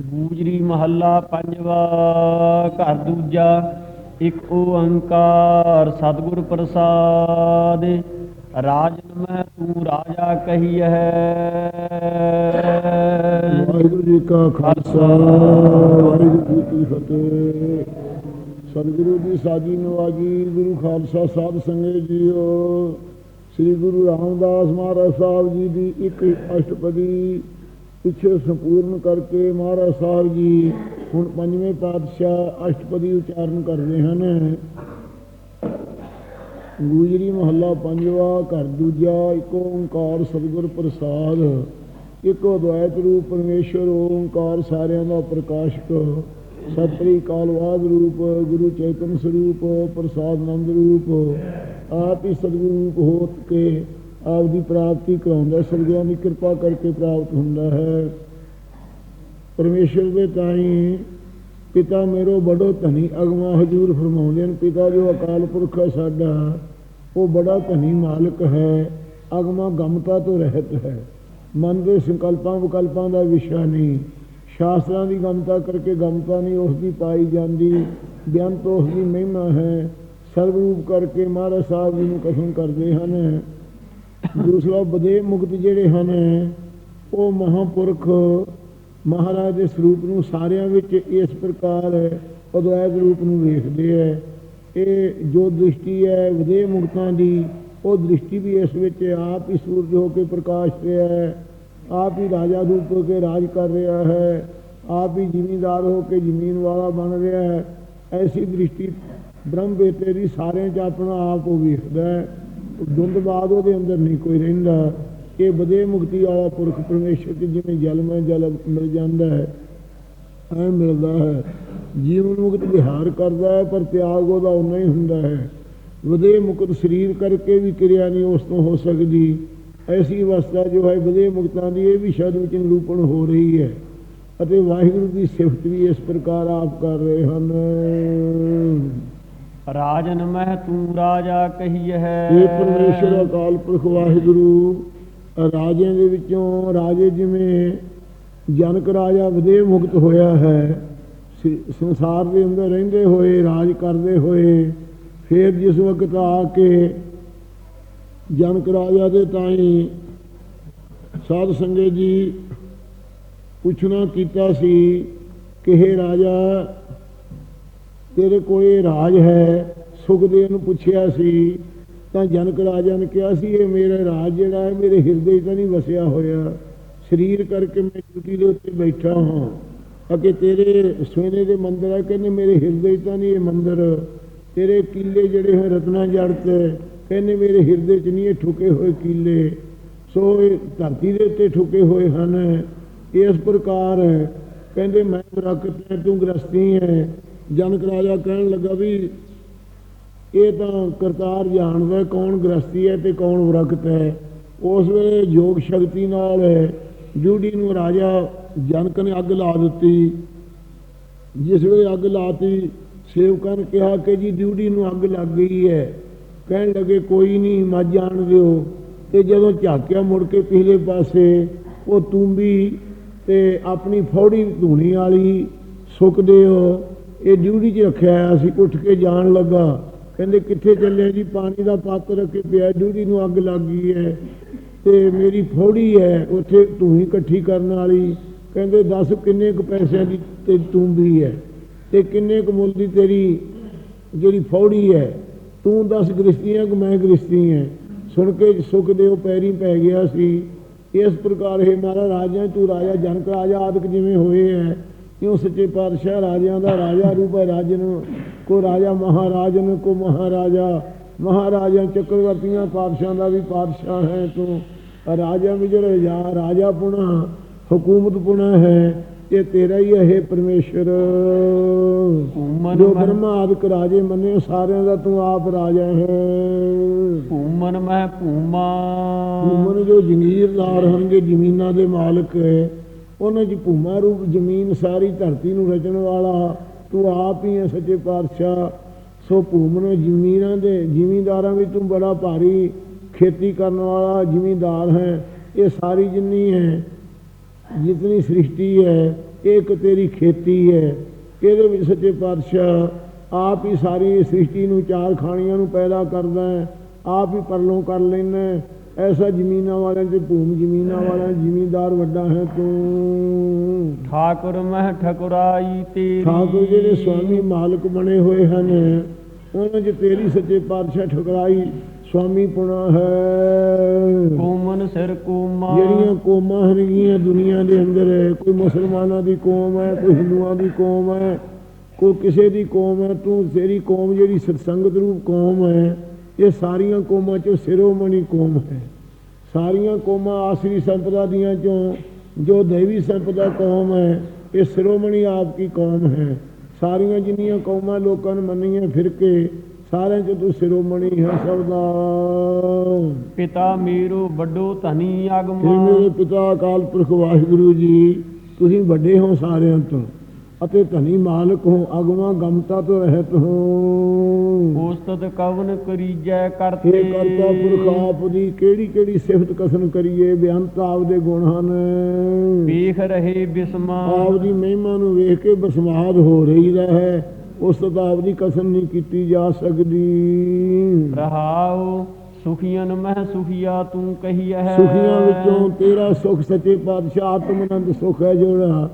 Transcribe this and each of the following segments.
ਗੂਜਰੀ ਮਹੱਲਾ ਪੰਜਵਾ, ਘਰ ਦੂਜਾ, ਇੱਕ ਓੰਕਾਰ ਸਤਿਗੁਰ ਪ੍ਰਸਾਦ। ਰਾਜਨ ਮੈਂ ਤੂੰ ਰਾਜਾ ਕਹੀਐ। ਵਾਹਿਗੁਰੂ ਜੀ ਕਾ ਖਾਲਸਾ, ਵਾਹਿਗੁਰੂ ਜੀ ਕੀ ਫਤਿਹ। ਸਤਿਗੁਰੂ ਦੀ ਸਾਜੀ ਨਵਾਜੀ, ਗੁਰੂ ਖਾਲਸਾ ਸਾਧ ਸੰਗਤ ਜੀਓ। ਸ੍ਰੀ ਗੁਰੂ ਰਾਮਦਾਸ ਮਹਾਰਾਜ ਸਾਹਿਬ ਜੀ ਦੀ ਇੱਕ ਅਸ਼ਟਪਦੀ ਪਿੱਛੇ ਸੰਪੂਰਨ ਕਰਕੇ ਮਹਾਰਾਜ ਸਾਹਿਬ ਜੀ ਹੁਣ ਪੰਜਵੇਂ ਪਾਤਸ਼ਾਹ ਅਸ਼ਟਪਦੀ ਉਚਾਰਨ ਕਰਦੇ ਹਨ। ਗੁਜਰੀ ਮਹੱਲਾ ਪੰਜਵਾ, ਘਰ ਦੂਜਾ, ਇੱਕ ਓੰਕਾਰ ਸਤਿਗੁਰ ਪ੍ਰਸਾਦ, ਇੱਕ ਅਦਵੈਤ ਰੂਪ ਪਰਮੇਸ਼ਰ, ਓੰਕਾਰ ਸਾਰਿਆਂ ਦਾ ਪ੍ਰਕਾਸ਼ਕ ਸਤਿ ਕਾਲਵਾਦ ਰੂਪ, ਗੁਰੂ ਚੇਤਨ ਸਰੂਪ, ਪ੍ਰਸਾਦ ਨੰਦ ਰੂਪ, ਆਪ ਹੀ ਸਤਿਗੁਰੂ ਰੂਪ ਹੋਤ ਕੇ ਆਪ ਦੀ ਪ੍ਰਾਪਤੀ ਕਰਾਉਂਦਾ ਸਰਗਿਆਂ ਦੀ ਕਿਰਪਾ ਕਰਕੇ ਪ੍ਰਾਪਤ ਹੁੰਦਾ ਹੈ। ਪਰਮੇਸ਼ਰ ਦੇ ਤਾਈ ਪਿਤਾ ਮੇਰੋ ਬੜੋ ਧਨੀ ਅਗਮਾ ਹਜੂਰ ਫਰਮਾਉਂਦੇ ਨੇ ਪਿਤਾ ਜੋ ਅਕਾਲ ਪੁਰਖ ਹੈ ਸਾਡਾ, ਉਹ ਬੜਾ ਧਨੀ ਮਾਲਕ ਹੈ ਅਗਮਾ ਗਮਤਾ ਤੋਂ ਰਹਿਤ ਹੈ। ਮਨ ਦੇ ਸੰਕਲਪਾਂ ਵਿਕਲਪਾਂ ਦਾ ਵਿਸ਼ਾ ਨਹੀਂ, ਸ਼ਾਸਤਰਾਂ ਦੀ ਗਮਤਾ ਕਰਕੇ ਗਮਤਾ ਨਹੀਂ ਉਸ ਦੀ ਪਾਈ ਜਾਂਦੀ, ਬਿਆੰਤ ਉਸ ਦੀ ਮਹਿਮਾ ਹੈ। ਸਰਵ ਰੂਪ ਕਰਕੇ ਮਹਾਰਾਜ ਸਾਹਿਬ ਜੀ ਨੂੰ ਕਥਨ ਕਰਦੇ ਹਨ ਦੂਸਰਾ ਬਦੇ ਮੁਕਤ ਜਿਹੜੇ ਹਨ, ਉਹ ਮਹਾਪੁਰਖ ਮਹਾਰਾਜ ਦੇ ਸਰੂਪ ਨੂੰ ਸਾਰਿਆਂ ਵਿੱਚ ਇਸ ਪ੍ਰਕਾਰ ਅਦਵੈਤ ਰੂਪ ਨੂੰ ਵੇਖਦੇ ਹੈ ਇਹ ਜੋ ਦ੍ਰਿਸ਼ਟੀ ਹੈ ਵਿਦੇ ਮੁਕਤਾਂ ਦੀ, ਉਹ ਦ੍ਰਿਸ਼ਟੀ ਵੀ ਇਸ ਵਿੱਚ ਆਪ ਹੀ ਸੂਰਜ ਹੋ ਕੇ ਪ੍ਰਕਾਸ਼ ਰਿਹਾ ਹੈ। ਆਪ ਹੀ ਰਾਜਾ ਰੂਪ ਹੋ ਕੇ ਰਾਜ ਕਰ ਰਿਹਾ ਹੈ। ਆਪ ਹੀ ਜ਼ਿਮੀਂਦਾਰ ਹੋ ਕੇ ਜ਼ਮੀਨ ਵਾਲਾ ਬਣ ਰਿਹਾ ਹੈ। ਐਸੀ ਦ੍ਰਿਸ਼ਟੀ ਬ੍ਰਹਮ ਬੇਤੇ ਦੀ ਸਾਰਿਆਂ 'ਚ ਆਪਣਾ ਆਪ ਉਹ ਵੇਖਦਾ ਹੈ। ਦੁੰਦਬਾਦ ਉਹਦੇ ਅੰਦਰ ਨਹੀਂ ਕੋਈ ਰਹਿੰਦਾ। ਇਹ ਬਦੇ ਮੁਕਤੀ ਵਾਲਾ ਪੁਰਖ ਪਰਮੇਸ਼ਰ ਤੇ ਜਿਵੇਂ ਜਲ ਮੈਂ ਜਲ ਮਿਲ ਜਾਂਦਾ ਹੈ, ਐ ਮਿਲਦਾ ਹੈ। ਜੀਵਨ ਮੁਕਤ ਵਿਹਾਰ ਕਰਦਾ ਹੈ, ਪਰ ਤਿਆਗ ਉਹਦਾ ਉਨਾ ਹੀ ਹੁੰਦਾ ਹੈ। ਵਧੇ ਮੁਕਤ ਸਰੀਰ ਕਰਕੇ ਵੀ ਕਿਰਿਆ ਨਹੀਂ ਉਸ ਤੋਂ ਹੋ ਸਕਦੀ। ਐਸੀ ਅਵਸਥਾ ਜੋ ਹੈ ਵਧੇ ਮੁਕਤਾਂ ਦੀ, ਇਹ ਵੀ ਸ਼ਬਦ ਵਿੱਚ ਨਿਰੂਪਣ ਹੋ ਰਹੀ ਹੈ। ਅਤੇ ਵਾਹਿਗੁਰੂ ਦੀ ਸਿਫਤ ਵੀ ਇਸ ਪ੍ਰਕਾਰ ਆਪ ਕਰ ਰਹੇ ਹਨ। ਰਾਜਨ ਮੈਂ ਤੂੰ ਰਾਜਾ ਕਹੀਐ। ਇਹ ਪਰਮੇਸ਼ਰ ਅਕਾਲ ਪੁਰਖ ਵਾਹਿਗੁਰੂ, ਰਾਜਿਆਂ ਦੇ ਵਿੱਚੋਂ ਰਾਜੇ ਜਿਵੇਂ ਜਨਕ ਰਾਜਾ ਵਿਦੇ ਮੁਕਤ ਹੋਇਆ ਹੈ ਸੰਸਾਰ ਦੇ ਅੰਦਰ ਰਹਿੰਦੇ ਹੋਏ, ਰਾਜ ਕਰਦੇ ਹੋਏ, ਫਿਰ ਜਿਸ ਵਕਤ ਆ ਕੇ ਜਨਕ ਰਾਜਾ ਦੇ ਤਾਈ ਸਾਧ ਸੰਗਤ ਜੀ ਪੁੱਛਣਾ ਕੀਤਾ ਸੀ ਕਿ ਇਹ ਰਾਜਾ ਤੇਰੇ ਕੋਲੇ ਰਾਜ ਹੈ ਸੁਖਦੇਵ ਨੂੰ ਪੁੱਛਿਆ ਸੀ, ਤਾਂ ਜਨਕ ਰਾਜਾ ਨੇ ਕਿਹਾ ਸੀ, ਇਹ ਮੇਰਾ ਰਾਜ ਜਿਹੜਾ ਹੈ, ਮੇਰੇ ਹਿਰਦੇ 'ਚ ਤਾਂ ਨਹੀਂ ਵਸਿਆ ਹੋਇਆ। ਸਰੀਰ ਕਰਕੇ ਮੈਂ ਡਿਊਟੀ ਦੇ ਉੱਤੇ ਬੈਠਾ ਹਾਂ। ਅਕੇ ਤੇਰੇ ਸੋਨੇ ਦੇ ਮੰਦਰ ਹੈ ਕਹਿੰਦੇ ਮੇਰੇ ਹਿਰਦੇ 'ਚ ਤਾਂ ਨਹੀਂ ਇਹ ਮੰਦਰ। ਤੇਰੇ ਕੀਲੇ ਜਿਹੜੇ ਹੈ ਰਤਨਾ ਜੜ ਤੇ ਕਹਿੰਦੇ ਮੇਰੇ ਹਿਰਦੇ 'ਚ ਨਹੀਂ ਇਹ ਠੁਕੇ ਹੋਏ ਕੀਲੇ। ਸੋ ਇਹ ਧਰਤੀ ਦੇ ਉੱਤੇ ਠੁਕੇ ਹੋਏ ਹਨ। ਇਸ ਪ੍ਰਕਾਰ ਕਹਿੰਦੇ ਮੈਂ ਬਰਕਤ ਹੈ, ਤੂੰ ਗ੍ਰਸਤੀ ਹੈ। ਜਨਕ ਰਾਜਾ ਕਹਿਣ ਲੱਗਾ ਵੀ ਇਹ ਤਾਂ ਕਰਤਾਰ ਜਾਣਦਾ ਕੌਣ ਗ੍ਰਸਤੀ ਹੈ ਤੇ ਕੌਣ ਵਰਕਤ ਹੈ? ਉਸ ਵੇਲੇ ਯੋਗ ਸ਼ਕਤੀ ਨਾਲ ਜੂਡੀ ਨੂੰ ਰਾਜਾ ਜਨਕ ਨੇ ਅੱਗ ਲਾ ਦਿੱਤੀ। ਜਿਸ ਵੇਲੇ ਅੱਗ ਲਾਤੀ, ਸੇਵਕਾਂ ਨੇ ਕਿਹਾ ਕਿ ਜੀ ਡਿਊਟੀ ਨੂੰ ਅੱਗ ਲੱਗ ਗਈ ਹੈ। ਕਹਿਣ ਲੱਗੇ, ਕੋਈ ਨਹੀਂ, ਮੱਝ ਜਾਣ ਦਿਓ। ਤੇ ਜਦੋਂ ਝਾਕਿਆ ਮੁੜ ਕੇ ਪਿਛਲੇ ਪਾਸੇ, ਉਹ ਤੂੰਬੀ ਤੇ ਆਪਣੀ ਫੌੜੀ ਧੂਣੀ ਵਾਲੀ ਸੁੱਕਦੇ ਹੋ। ਇਹ ਡਿਊਟੀ 'ਚ ਰੱਖਿਆ ਹੋਇਆ ਸੀ, ਉੱਠ ਕੇ ਜਾਣ ਲੱਗਾ। ਕਹਿੰਦੇ, ਕਿੱਥੇ ਚੱਲੇ ਜੀ? ਪਾਣੀ ਦਾ ਪਾਤਰ ਰੱਖ ਕੇ ਪਿਆ ਡਿਊਟੀ ਨੂੰ ਅੱਗ ਲੱਗ ਗਈ ਹੈ। ਤੇ ਮੇਰੀ ਫੌੜੀ ਹੈ, ਉੱਥੇ ਤੂੰ ਹੀ ਇਕੱਠੀ ਕਰਨ ਵਾਲੀ। ਕਹਿੰਦੇ, ਦੱਸ ਕਿੰਨੇ ਕੁ ਪੈਸਿਆਂ ਦੀ ਤੇ ਤੂੰਬੀ ਹੈ। ਤੇ ਕਿੰਨੇ ਕੁ ਮੁੱਲ ਦੀ ਤੇਰੀ ਜਿਹੜੀ ਫੌੜੀ ਹੈ? ਤੂੰ ਦੱਸ ਗ੍ਰਸਤੀ ਹੈ ਕਿ ਮੈਂ ਗ੍ਰਿਸ਼ਤੀ ਹੈ? ਸੁਣ ਕੇ ਸੁਖਦੇਵ ਪੈਰੀ ਪੈ ਗਿਆ ਸੀ। ਇਸ ਪ੍ਰਕਾਰ ਹੈ ਮਹਾਰਾਜ ਰਾਜਾ ਤੂੰ ਰਾਜਾ, ਜਨਕ ਰਾਜਾ ਆਦਿਕ ਜਿਵੇਂ ਹੋਏ ਹੈ। ਕਿਉਂ ਸੱਚੇ ਪਾਤਸ਼ਾਹ ਰਾਜਿਆਂ ਦਾ ਰਾਜਾ ਰੂਪ ਹੈ ਰਾਜਨ ਕੋ ਰਾਜਾ ਮਹਾਰਾਜਨ ਕੋ ਮਹਾਰਾਜਾ। ਮਹਾਰਾਜਾ ਚੱਕਰਵਰਤੀਆਂ ਪਾਤਸ਼ਾਹਾਂ ਦਾ ਵੀ ਪਾਤਸ਼ਾਹ ਹੈ ਤੂੰ। ਰਾਜਾ ਵੀ ਜਿਹੜਾ ਰਾਜਾ ਰਾਜਾ ਪੁਣਾ ਹਕੂਮਤ ਪੁਣਾ ਹੈ ਇਹ ਤੇਰਾ ਹੀ ਹੈ ਪਰਮੇਸ਼ਰ। ਜੋ ਬ੍ਰਹਮਾ ਆਦਿਕ ਰਾਜੇ ਮੰਨੇ ਸਾਰਿਆਂ ਦਾ ਤੂੰ ਆਪ ਰਾਜਾ ਹੈ। ਭੂਮਨ ਮੈਂ ਭੂਮਾ ਭੂਮਨ ਜੋ ਜ਼ਮੀਰਦਾਰ ਹੋਣਗੇ ਜ਼ਮੀਨਾਂ ਦੇ ਮਾਲਕ ਹੈ। ਉਹਨਾਂ 'ਚ ਭੂਮਾ ਰੂਪ, ਜ਼ਮੀਨ ਸਾਰੀ ਧਰਤੀ ਨੂੰ ਰਚਣ ਵਾਲਾ, ਤੂੰ ਆਪ ਹੀ ਹੈ ਸੱਚੇ ਪਾਤਸ਼ਾਹ। ਸੋ ਭੂਮਨ ਜ਼ਮੀਨਾਂ ਦੇ, ਜ਼ਿਮੀਂਦਾਰਾਂ ਵਿੱਚ ਤੂੰ ਬੜਾ ਭਾਰੀ ਖੇਤੀ ਕਰਨ ਵਾਲਾ ਜ਼ਿਮੀਂਦਾਰ ਹੈ। ਇਹ ਸਾਰੀ ਜਿੰਨੀ ਹੈ, ਜਿਤਨੀ ਸ੍ਰਿਸ਼ਟੀ ਹੈ, ਇਹ ਇੱਕ ਤੇਰੀ ਖੇਤੀ ਹੈ। ਇਹਦੇ ਵਿੱਚ ਸੱਚੇ ਪਾਤਸ਼ਾਹ? ਆਪ ਹੀ ਸਾਰੀ ਸ੍ਰਿਸ਼ਟੀ ਨੂੰ, ਚਾਰ ਖਾਣੀਆਂ ਨੂੰ ਪੈਦਾ ਕਰਦਾ ਹੈ। ਆਪ ਹੀ ਪਰਲੋਂ ਕਰ ਲੈਂਦਾ ਐਸਾ ਜ਼ਮੀਨਾਂ ਵਾਲਿਆਂ ਤੇ ਭੂਮ ਜ਼ਮੀਨਾਂ ਵਾਲਿਆਂ ਜ਼ਿਮੀਂਦਾਰ ਵੱਡਾ ਹੈ ਤੂੰ। ਠਾਕੁਰ ਮਹਿ ਠਕੁਰਾਈ ਤੇਰੀ। ਠਾਕੁਰ ਜਿਹੜੇ ਸਵਾਮੀ ਮਾਲਕ ਬਣੇ ਹੋਏ ਹਨ ਉਹਨਾਂ 'ਚ ਤੇਰੀ ਸੱਚੇ ਪਾਤਸ਼ਾਹ ਠੁਕਰਾਈ ਸਵਾਮੀ ਪੁਣਾ ਹੈ। ਕੋਮਨ ਸਿਰ ਕੋਮਾ। ਜਿਹੜੀਆਂ ਕੌਮਾਂ ਹਨਗੀਆਂ ਦੁਨੀਆ ਦੇ ਅੰਦਰ ਕੋਈ ਮੁਸਲਮਾਨਾਂ ਦੀ ਕੌਮ ਹੈ ਕੋਈ ਹਿੰਦੂਆਂ ਦੀ ਕੌਮ ਹੈ ਕੋਈ ਕਿਸੇ ਦੀ ਕੌਮ ਹੈ ਤੂੰ ਤੇਰੀ ਕੌਮ ਜਿਹੜੀ ਸਤਸੰਗਤ ਰੂਪ ਕੌਮ ਹੈ ਇਹ ਸਾਰੀਆਂ ਕੌਮਾਂ ਚੋਂ ਸਿਰੋਮਣੀ ਕੌਮ ਹੈ। ਸਾਰੀਆਂ ਕੌਮਾਂ ਆਸਰੀ ਸੰਪਦਾ ਦੀਆਂ ਚੋਂ ਜੋ ਦੇਵੀ ਸੰਪਦਾ ਕੌਮ ਹੈ ਇਹ ਸਿਰੋਮਣੀ ਆਪ ਕੀ ਕੌਮ ਹੈ। ਸਾਰੀਆਂ ਜਿੰਨੀਆਂ ਕੌਮਾਂ ਲੋਕਾਂ ਨੇ ਮੰਨੀਆਂ ਫਿਰ ਕੇ ਸਾਰਿਆਂ ਚ ਤੂੰ ਸਿਰੋਮਣੀ ਹੈ ਸਭ ਦਾ ਪਿਤਾ ਮੇਰੋ ਵੱਡੋ ਧਨੀ ਅਗਮਾ ਮੇਰੇ ਪਿਤਾ ਅਕਾਲ ਪੁਰਖ ਵਾਹਿਗੁਰੂ ਜੀ ਤੁਸੀਂ ਵੱਡੇ ਹੋ ਸਾਰਿਆਂ ਤੋਂ। ਅਤੇ ਧਨੀ ਮਾਲਕ ਹੋ ਅਗਵਾ ਗਮਤਾ ਤੋਂ ਰਹਿਤ ਹੋ। ਉਸਤਤ ਕਵਨ ਕਰੀਜੈ ਕਰਤੇ। ਇਹ ਕਰਤਾ ਪੁਰਖ ਆਪ ਦੀ ਕਿਹੜੀ ਕਿਹੜੀ ਸਿਫਤ ਕਸਨ ਕਰੀਏ? ਬੇਅੰਤ ਆਪ ਦੇ ਗੁਣ ਹਨ। ਵੇਖ ਰਹੇ ਬਿਸਮਾ ਆਪ ਦੀ ਮਹਿਮਾ ਨੂੰ ਵੇਖ ਕੇ ਬਸਮਾਦ ਹੋ ਰਹੀਦਾ ਹੈ। ਉਸ ਤੋਂ ਆਪ ਦੀ ਕਸਮ ਨਹੀਂ ਕੀਤੀ ਜਾ ਸਕਦੀ। ਰਹਾਉ ਸੁਖੀਆਂ ਮਹਿ ਸੁਖੀਆ ਤੂੰ ਕਹੀਐ। ਸੁਖੀਆਂ ਵਿੱਚੋਂ ਤੇਰਾ ਸੁਖ ਸੱਚੇ ਪਾਤਸ਼ਾਹ ਆਤਮਨੰਦ ਸੁਖ ਹੈ ਜਿਹੜਾ।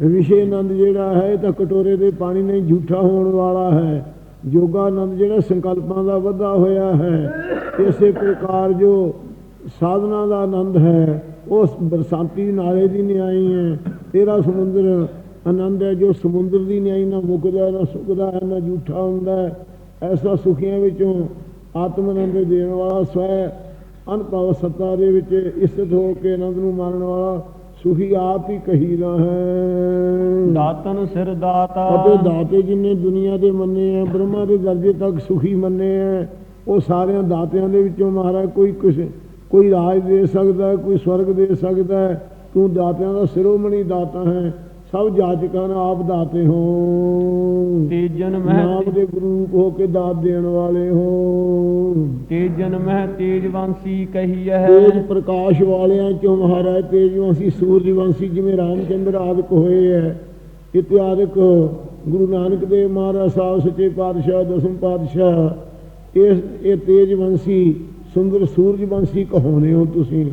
ਵਿਸ਼ੇ ਆਨੰਦ ਜਿਹੜਾ ਹੈ ਇਹ ਤਾਂ ਕਟੋਰੇ ਦੇ ਪਾਣੀ ਨਹੀਂ ਝੂਠਾ ਹੋਣ ਵਾਲਾ ਹੈ। ਜੋਗਾਨੰਦ ਜਿਹੜਾ ਸੰਕਲਪਾਂ ਦਾ ਵਧਾ ਹੋਇਆ ਹੈ, ਇਸੇ ਪ੍ਰਕਾਰ ਜੋ ਸਾਧਨਾ ਦਾ ਆਨੰਦ ਹੈ, ਉਸ ਬਰਸਾਤੀ ਨਾਲੇ ਦੀ ਨਿਆਈ ਹੈ। ਤੇਰਾ ਸਮੁੰਦਰ ਆਨੰਦ ਹੈ, ਜੋ ਸਮੁੰਦਰ ਦੀ ਨਿਆਈ ਨਾ ਮੁੱਕਦਾ, ਨਾ ਸੁੱਕਦਾ ਹੈ ਨਾ ਝੂਠਾ ਹੁੰਦਾ ਹੈ। ਐਸਾ ਸੁਖੀਆਂ ਵਿੱਚੋਂ ਆਤਮ ਆਨੰਦ ਦੇਣ ਵਾਲਾ ਸਵੈ ਅਨਭਵ ਸੱਤਾ ਦੇ ਵਿੱਚ ਇਸਤ ਹੋ ਕੇ ਆਨੰਦ ਨੂੰ ਮਾਣਨ ਵਾਲਾ ਸੁਖੀ ਆਪ ਹੀ ਕਹੀਦਾ ਹੈ ਦਾਤਨ ਸਿਰ ਦਾਤਾ ਅਤੇ ਦਾਤੇ ਜਿਨੇ ਦੁਨੀਆ ਦੇ ਮੰਨੇ ਆ ਬ੍ਰਹਮਾ ਦੇ ਦਰਜੇ ਤੱਕ ਸੁਖੀ ਮੰਨੇ ਆ ਉਹ ਸਾਰਿਆਂ ਦਾਤਿਆਂ ਦੇ ਵਿੱਚੋਂ ਮਹਾਰਾਜ ਕੋਈ ਕੁਛ ਕੋਈ ਰਾਜ ਦੇ ਸਕਦਾ ਕੋਈ ਸਵਰਗ ਦੇ ਸਕਦਾ। ਤੂੰ ਦਾਤਿਆਂ ਦਾ ਸਿਰੋਮਣੀ ਦਾਤਾ ਹੈ ਸਭ ਜਾਚਕਾਂ ਨਾਲ ਆਪ ਦਾਤੇ ਹੋ। ਤੇਜਨ ਨਾਮ ਮਹਿ ਦੇ ਗਰੂਪ ਹੋ ਕੇ ਦਾਤ ਦੇਣ ਵਾਲੇ ਹੋ। ਤੇਜਨ ਮਹਿ ਤੇਜਵੰਸੀ ਕਹੀਐ। ਤੇਜ ਪ੍ਰਕਾਸ਼ ਵਾਲਿਆਂ ਚੋਂ ਮਹਾਰਾਜ ਤੇਜਵੰਸੀ ਸੂਰਜਵੰਸੀ ਜਿਵੇਂ ਰਾਮਚੰਦਰ ਆਦਿਕ ਹੋਏ ਹੈ ਇਤਿਆਦਿਕ ਗੁਰੂ ਨਾਨਕ ਦੇਵ ਮਹਾਰਾਜ ਸਾਹਿਬ ਸੱਚੇ ਪਾਤਸ਼ਾਹ ਦਸਮ ਪਾਤਸ਼ਾਹ ਇਸ ਇਹ ਤੇਜਵੰਸੀ ਸੁੰਦਰ ਸੂਰਜਵੰਸੀ ਕਹਾਉਨੇ ਹੋ ਤੁਸੀਂ।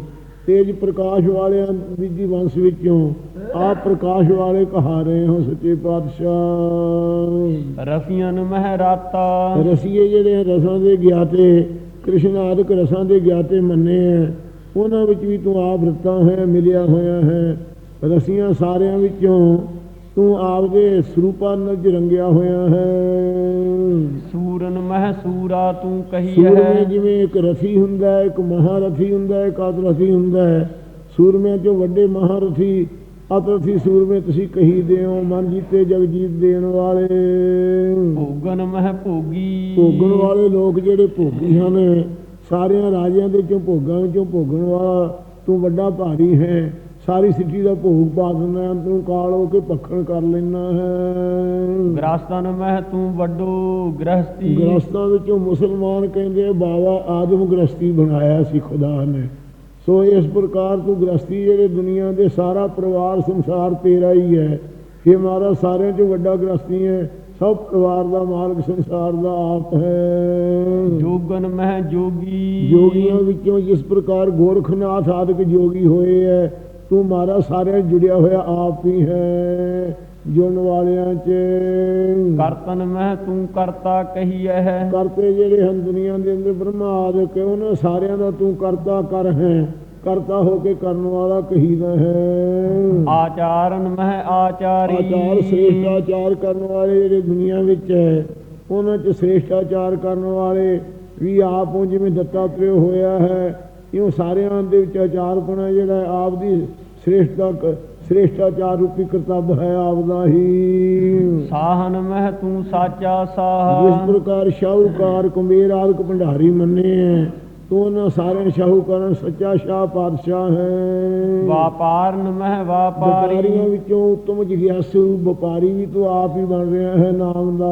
ਤੇਜ ਪ੍ਰਕਾਸ਼ ਵਾਲਿਆਂ ਦੀ ਵੰਸ਼ ਵਿੱਚੋਂ ਆਪ ਪ੍ਰਕਾਸ਼ ਵਾਲੇ ਕਹਾ ਰਹੇ ਹੋ ਸੱਚੇ ਪਾਤਸ਼ਾਹ। ਰਸੀਆਂ ਮਹਿ ਰਾਤਾ ਰਸੀਏ ਜਿਹੜੇ ਰਸਾਂ ਦੇ ਗਿਆਤੇ ਕ੍ਰਿਸ਼ਨ ਆਦਿਕ ਰਸਾਂ ਦੇ ਗਿਆਤੇ ਮੰਨੇ ਹੈ ਉਹਨਾਂ ਵਿੱਚ ਵੀ ਤੂੰ ਆਪ ਰਤਾ ਹੋਇਆ ਮਿਲਿਆ ਹੋਇਆ ਹੈ। ਰਸੀਆਂ ਸਾਰਿਆਂ ਵਿੱਚੋਂ ਤੂੰ ਆਪ ਦੇ ਸਰੂਪਾਂ ਨਾਲ ਰੰਗਿਆ ਹੋਇਆ ਹੈ। ਸੂਰਨ ਮਹਿ ਸੂਰਾ ਤੂੰ ਸੂਰਮੇ ਕਹੀਐ ਜਿਵੇਂ ਇੱਕ ਰਥੀ ਹੁੰਦਾ ਹੈ ਇੱਕ ਮਹਾਰਥੀ ਹੁੰਦਾ ਹੈ ਇੱਕ ਅਤਰਥੀ ਹੁੰਦਾ ਹੈ। ਸੂਰਮਿਆਂ ਚੋਂ ਵੱਡੇ ਮਹਾਰਥੀ ਅਤਰਥੀ ਸੂਰਮੇ ਤੁਸੀਂ ਕਹੀ ਦਿਓ ਮਨ ਜੀਤੇ ਜਗ ਜੀਤ ਦੇਣ ਵਾਲੇ। ਭੋਗਨ ਮਹਿ ਭੋਗੀ। ਭੋਗਣ ਵਾਲੇ ਲੋਕ ਜਿਹੜੇ ਭੋਗੀ ਹਨ ਸਾਰਿਆਂ ਰਾਜਿਆਂ ਦੇ ਚੋਂ ਭੋਗਾਂ ਵਿੱਚੋਂ ਭੋਗਣ ਵਾਲਾ ਤੂੰ ਵੱਡਾ ਭਾਰੀ ਹੈ। ਸਾਰੀ ਸਿੱਟੀ ਦਾ ਭੋਗ ਪਾ ਦਿੰਦਾ ਤੂੰ ਕਾਲ ਹੋ ਕੇ ਭਖਣ ਕਰ ਲੈਣਾ ਹੈ। ਗ੍ਰਸਤਨ ਮਹਿ ਤੂੰ ਵੱਡੋ ਗ੍ਰਹਸਤੀ ਗ੍ਰਸਤਾਂ ਵਿੱਚੋਂ ਮੁਸਲਮਾਨ ਕਹਿੰਦੇ ਬਾਬਾ ਆਦਮ ਗ੍ਰਸਤੀ ਬਣਾਇਆ ਸੀ ਖੁਦਾ ਨੇ। ਸੋ ਇਸ ਪ੍ਰਕਾਰ ਤੂੰ ਗ੍ਰਸਤੀ ਜਿਹੜੇ ਦੁਨੀਆ ਦੇ ਸਾਰਾ ਪਰਿਵਾਰ ਸੰਸਾਰ ਤੇਰਾ ਹੀ ਹੈ। ਇਹ ਮਾਰਾ ਸਾਰਿਆਂ ਚੋਂ ਵੱਡਾ ਗ੍ਰਸਤੀ ਹੈ। ਸਭ ਪਰਿਵਾਰ ਦਾ ਮਾਲਕ ਸੰਸਾਰ ਦਾ ਆਪ ਹੈ। ਜੋਗਨ ਮਹਿ ਜੋਗੀ। ਜੋਗੀਆਂ ਵਿੱਚੋਂ ਜਿਸ ਪ੍ਰਕਾਰ ਗੋਰਖਨਾਥ ਆਦਿਕ ਜੋਗੀ ਹੋਏ ਹੈ ਤੂੰ ਮਾਰਾ ਸਾਰਿਆਂ ਜੁੜਿਆ ਹੋਇਆ ਆਪ ਹੀ ਹੈ ਜੁੜਨ ਵਾਲਿਆਂ 'ਚ। ਕਰਤਨ ਮਹਿ ਤੂੰ ਕਰਤਾ ਕਹੀਐ ਕਰਤੇ ਜਿਹੜੇ ਹਨ ਦੁਨੀਆ ਦੇ ਅੰਦਰ ਬ੍ਰਹਮਾ ਆਦਿਕ ਉਹਨਾਂ ਸਾਰਿਆਂ ਦਾ ਤੂੰ ਕਰਤਾ ਕਰ ਹੈ ਕਰਤਾ ਹੋ ਕੇ ਕਰਨ ਵਾਲਾ ਕਹੀਦਾ ਹੈ। ਆਚਾਰਨ ਮਹਿ ਆਚਾਰੀ। ਆਚਾਰ ਸ੍ਰੇਸ਼ਟਾਚਾਰ ਕਰਨ ਵਾਲੇ ਜਿਹੜੇ ਦੁਨੀਆ ਵਿੱਚ ਹੈ ਉਹਨਾਂ 'ਚ ਸ੍ਰੇਸ਼ਟਾਚਾਰ ਕਰਨ ਵਾਲੇ ਵੀ ਆਪ ਹੋ ਜਿਵੇਂ ਦੱਤਾਤਰੇय ਹੋਇਆ ਹੈ ਇਉਂ ਸਾਰਿਆਂ ਦੇ ਵਿੱਚ ਆਚਾਰਪਣਾ ਜਿਹੜਾ ਹੈ ਆਪ ਦੀ ਸ੍ਰੇਸ਼ਟਤਾ ਕ- ਸ੍ਰੇਸ਼ਟਾਚਾਰ ਰੂਪੀ ਕਰਤੱਵ ਹੈ ਆਪ ਦਾ ਹੀ। ਸਾਹਨ ਮਹਿ ਤੂੰ ਸਾਚਾ ਜਿਸ ਸਾਹ ਪ੍ਰਕਾਰ ਸ਼ਾਹੂਕਾਰ ਕੁੰਬੇਰ ਆਦਿਕ ਭੰਡਾਰੀ ਮੰਨੇ ਹੈ ਤੂੰ ਉਹਨਾਂ ਸਾਰਿਆਂ ਸ਼ਾਹੂਕਾਰਾਂ ਸੱਚਾ ਸ਼ਾਹ ਪਾਤਸ਼ਾਹ ਹੈ। ਵਾਪਾਰਨ ਮਹਿ ਵਪਾਰੀਆਂ ਵਾਪਾਰੀ ਵਿੱਚੋਂ ਉਤਮ ਜਿਗਿਆਸੂ ਵਪਾਰੀ ਵੀ ਤੂੰ ਆਪ ਹੀ ਬਣ ਰਿਹਾ ਹੈ ਨਾਮ ਦਾ।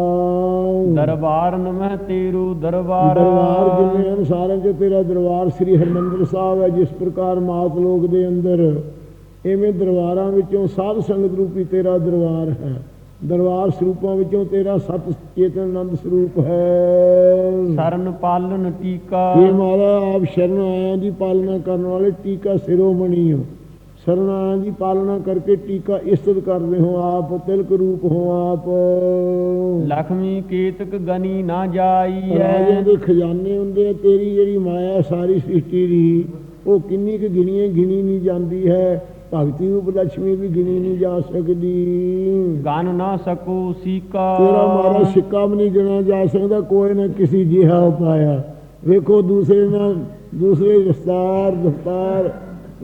ਦਰਬਾਰਨ ਮਹਿ ਤੇਰੂ ਦਰਬਾਰ। ਦਰਬਾਰ ਜਿਵੇਂ ਅਨਸਾਰਾਂ ਚ ਤੇਰਾ ਦਰਬਾਰ ਸ੍ਰੀ ਹਰਮੰਦਰ ਸਾਹਿਬ ਹੈ ਜਿਸ ਪ੍ਰਕਾਰ ਮਾਤ ਲੋਕ ਦੇ ਅੰਦਰ ਐਵੇਂ ਦਰਬਾਰਾਂ ਵਿੱਚੋਂ ਸਾਧ ਸੰਗਤ ਰੂਪੀ ਤੇਰਾ ਦਰਬਾਰ ਹੈ। ਦਰਬਾਰ ਸਰੂਪਾਂ ਵਿੱਚੋਂ ਤੇਰਾ ਸਤ ਚੇਤਨ ਆਨੰਦ ਸਰੂਪ ਹੈ। ਸਰਨ ਪਾਲਨ ਟੀਕਾ। ਇਹ ਮਾਰਾ ਆਪ ਸ਼ਰਨ ਆਇਆਂ ਦੀ ਪਾਲਣਾ ਕਰਨ ਵਾਲੇ ਟੀਕਾ ਸਿਰੋਮਣੀ ਹੋ। ਸ਼ਰਨ ਆਇਆਂ ਦੀ ਪਾਲਣਾ ਕਰਕੇ ਟੀਕਾ ਇਸਤਤ ਕਰਦੇ ਹੋ ਆਪ ਤਿਲਕ ਰੂਪ ਹੋ ਆਪ। ਲਖਮੀ ਕੇਤਕ ਗਨੀ ਨਾ ਜਾਈਐ ਰਾਜਿਆਂ ਦੇ ਖਜ਼ਾਨੇ ਹੁੰਦੇ ਤੇਰੀ ਜਿਹੜੀ ਮਾਇਆ ਸਾਰੀ ਸ੍ਰਿਸ਼ਟੀ ਦੀ ਉਹ ਕਿੰਨੀ ਕੁ ਗਿਣੀਏ ਗਿਣੀ ਨਹੀਂ ਜਾਂਦੀ ਹੈ। ਭਗਤੀ ਰੂਪ ਲక్ష్ਮੀ ਵੀ ਗਿਣੀ ਨਹੀਂ ਜਾ ਸਕਦੀ। ਗਨ ਨਾ ਸਕੋ ਸੀਕਾ। ਤੇਰਾ ਮਾਰਾ ਸਿੱਕਾ ਵੀ ਨਹੀਂ ਗਿਣਾ ਜਾ ਸਕਦਾ ਕੋਈ ਨਾ ਕਿਸੇ ਜਿਹਾ ਉਪਾਇਆ। ਵੇਖੋ ਦੂਸਰੇ ਨਾਲ ਦੂਸਰੇ ਰਫਤਾਰ ਰਫਤਾਰ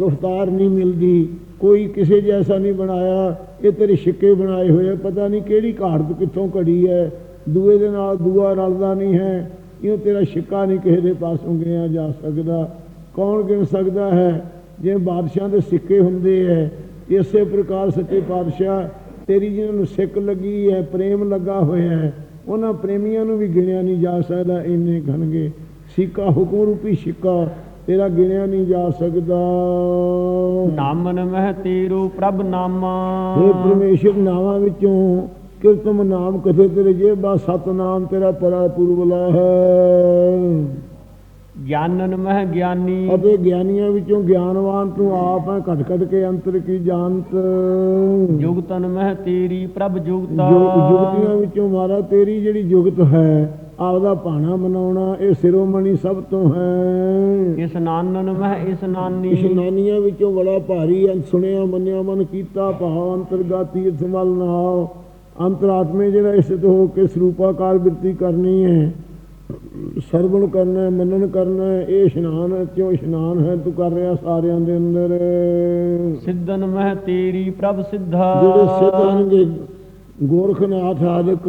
ਰਫਤਾਰ ਨਹੀਂ ਮਿਲਦੀ। ਕੋਈ ਕਿਸੇ ਜੈਸਾ ਨਹੀਂ ਬਣਾਇਆ। ਇਹ ਤੇਰੇ ਸਿੱਕੇ ਬਣਾਏ ਹੋਏ ਪਤਾ ਨਹੀਂ ਕਿਹੜੀ ਘਾਟ ਕਿੱਥੋਂ ਘੜੀ ਹੈ ਦੂਏ ਦੇ ਨਾਲ ਦੂਆ ਰਲਦਾ ਨਹੀਂ ਹੈ। ਇਹ ਤੇਰਾ ਸਿੱਕਾ ਨਹੀਂ ਕਿਸੇ ਦੇ ਪਾਸੋਂ ਗਿਆ ਜਾ ਸਕਦਾ। ਕੌਣ ਗਿਣ ਸਕਦਾ ਹੈ? ਜਿਵੇਂ ਬਾਦਸ਼ਾਹ ਦੇ ਸਿੱਕੇ ਹੁੰਦੇ ਐ ਇਸੇ ਪ੍ਰਕਾਰ ਸੱਚੇ ਪਾਤਸ਼ਾਹ ਤੇਰੀ ਜਿਹਨਾਂ ਨੂੰ ਸਿੱਕ ਲੱਗੀ ਹੈ ਪ੍ਰੇਮ ਲੱਗਾ ਹੋਇਆ ਹੈ ਉਹਨਾਂ ਪ੍ਰੇਮੀਆਂ ਨੂੰ ਵੀ ਗਿਣਿਆ ਨਹੀਂ ਜਾ ਸਕਦਾ ਇੰਨੇ ਘਣਗੇ ਸਿੱਕਾ ਹੁਕਮ ਰੂਪੀ ਸਿੱਕਾ ਤੇਰਾ ਗਿਣਿਆ ਨਹੀਂ ਜਾ ਸਕਦਾ। ਨਾਮਨ ਮਹਿ ਤੇਰੋ ਪ੍ਰਭ ਨਾਮਾ। ਇਹ ਪਰਮੇਸ਼ਰ ਨਾਵਾਂ ਵਿੱਚੋਂ ਕਿਰਤਮ ਨਾਮ ਕਥੇ ਤੇਰੇ ਜੇ ਬਾ ਸਤਨਾਮ ਤੇਰਾ ਪਰਾ ਪੁਰਬਲਾ ਹੈ ਗਿਆਨਨ ਮਹਿ ਗਿਆਨੀ। ਅਤੇ ਗਿਆਨੀਆਂ ਵਿੱਚੋਂ ਗਿਆਨਵਾਨ ਤੂੰ ਆਪ ਹੈ ਘਟ ਘਟ ਕੇ ਅੰਤਰ ਕੀ ਜਾਣਤ? ਜੁਗਤਨ ਮਹਿ ਤੇਰੀ ਪ੍ਰਭ ਜੁਗਤਾ। ਜੋ ਜੁਗਤੀਆਂ ਵਿੱਚੋਂ ਮਾਰਾ ਤੇਰੀ ਜਿਹੜੀ ਜੁਗਤ ਹੈ ਆਪਦਾ ਭਾਣਾ ਮਨਾਉਣਾ ਇਹ ਸਿਰੋਮਣੀ ਸਭ ਤੋਂ ਹੈ। ਇਸ ਨਾਨਨ ਮਹਿ ਇਸ ਨਾਨੀ। ਇਸ਼ਨਾਨੀਆਂ ਵਿੱਚੋਂ ਬੜਾ ਭਾਰੀ ਅੰਤ ਸੁਣਿਆ ਮੰਨਿਆ ਮਨ ਕੀਤਾ ਭਾਵ ਅੰਤਰਗਤ ਤੀਰਥ ਮਲ ਨਾਉ ਅੰਤਰਾਤਮੇ ਜਿਹੜਾ ਇਸ ਤੋਂ ਹੋ ਕੇ ਸਰੂਪਾਕਾਰ ਬਿਰਤੀ ਕਰਨੀ ਹੈ ਸਰਵਣ ਕਰਨਾ ਹੈ, ਮੰਨਣ ਕਰਨਾ ਹੈ, ਇਹ ਇਸ਼ਨਾਨ ਕਿਉਂ ਇਸ਼ਨਾਨ ਹੈ ਤੂੰ ਕਰ ਰਿਹਾ ਸਾਰਿਆਂ ਦੇ ਅੰਦਰ? ਸਿੱਧਨ ਮਹਿ ਤੇਰੀ ਪ੍ਰਭ ਸਿੱਧਾ। ਜਿਹੜੇ ਸਿੱਧ ਹੋਣਗੇ ਗੋਰਖਨਾਥ ਆਦਿਕ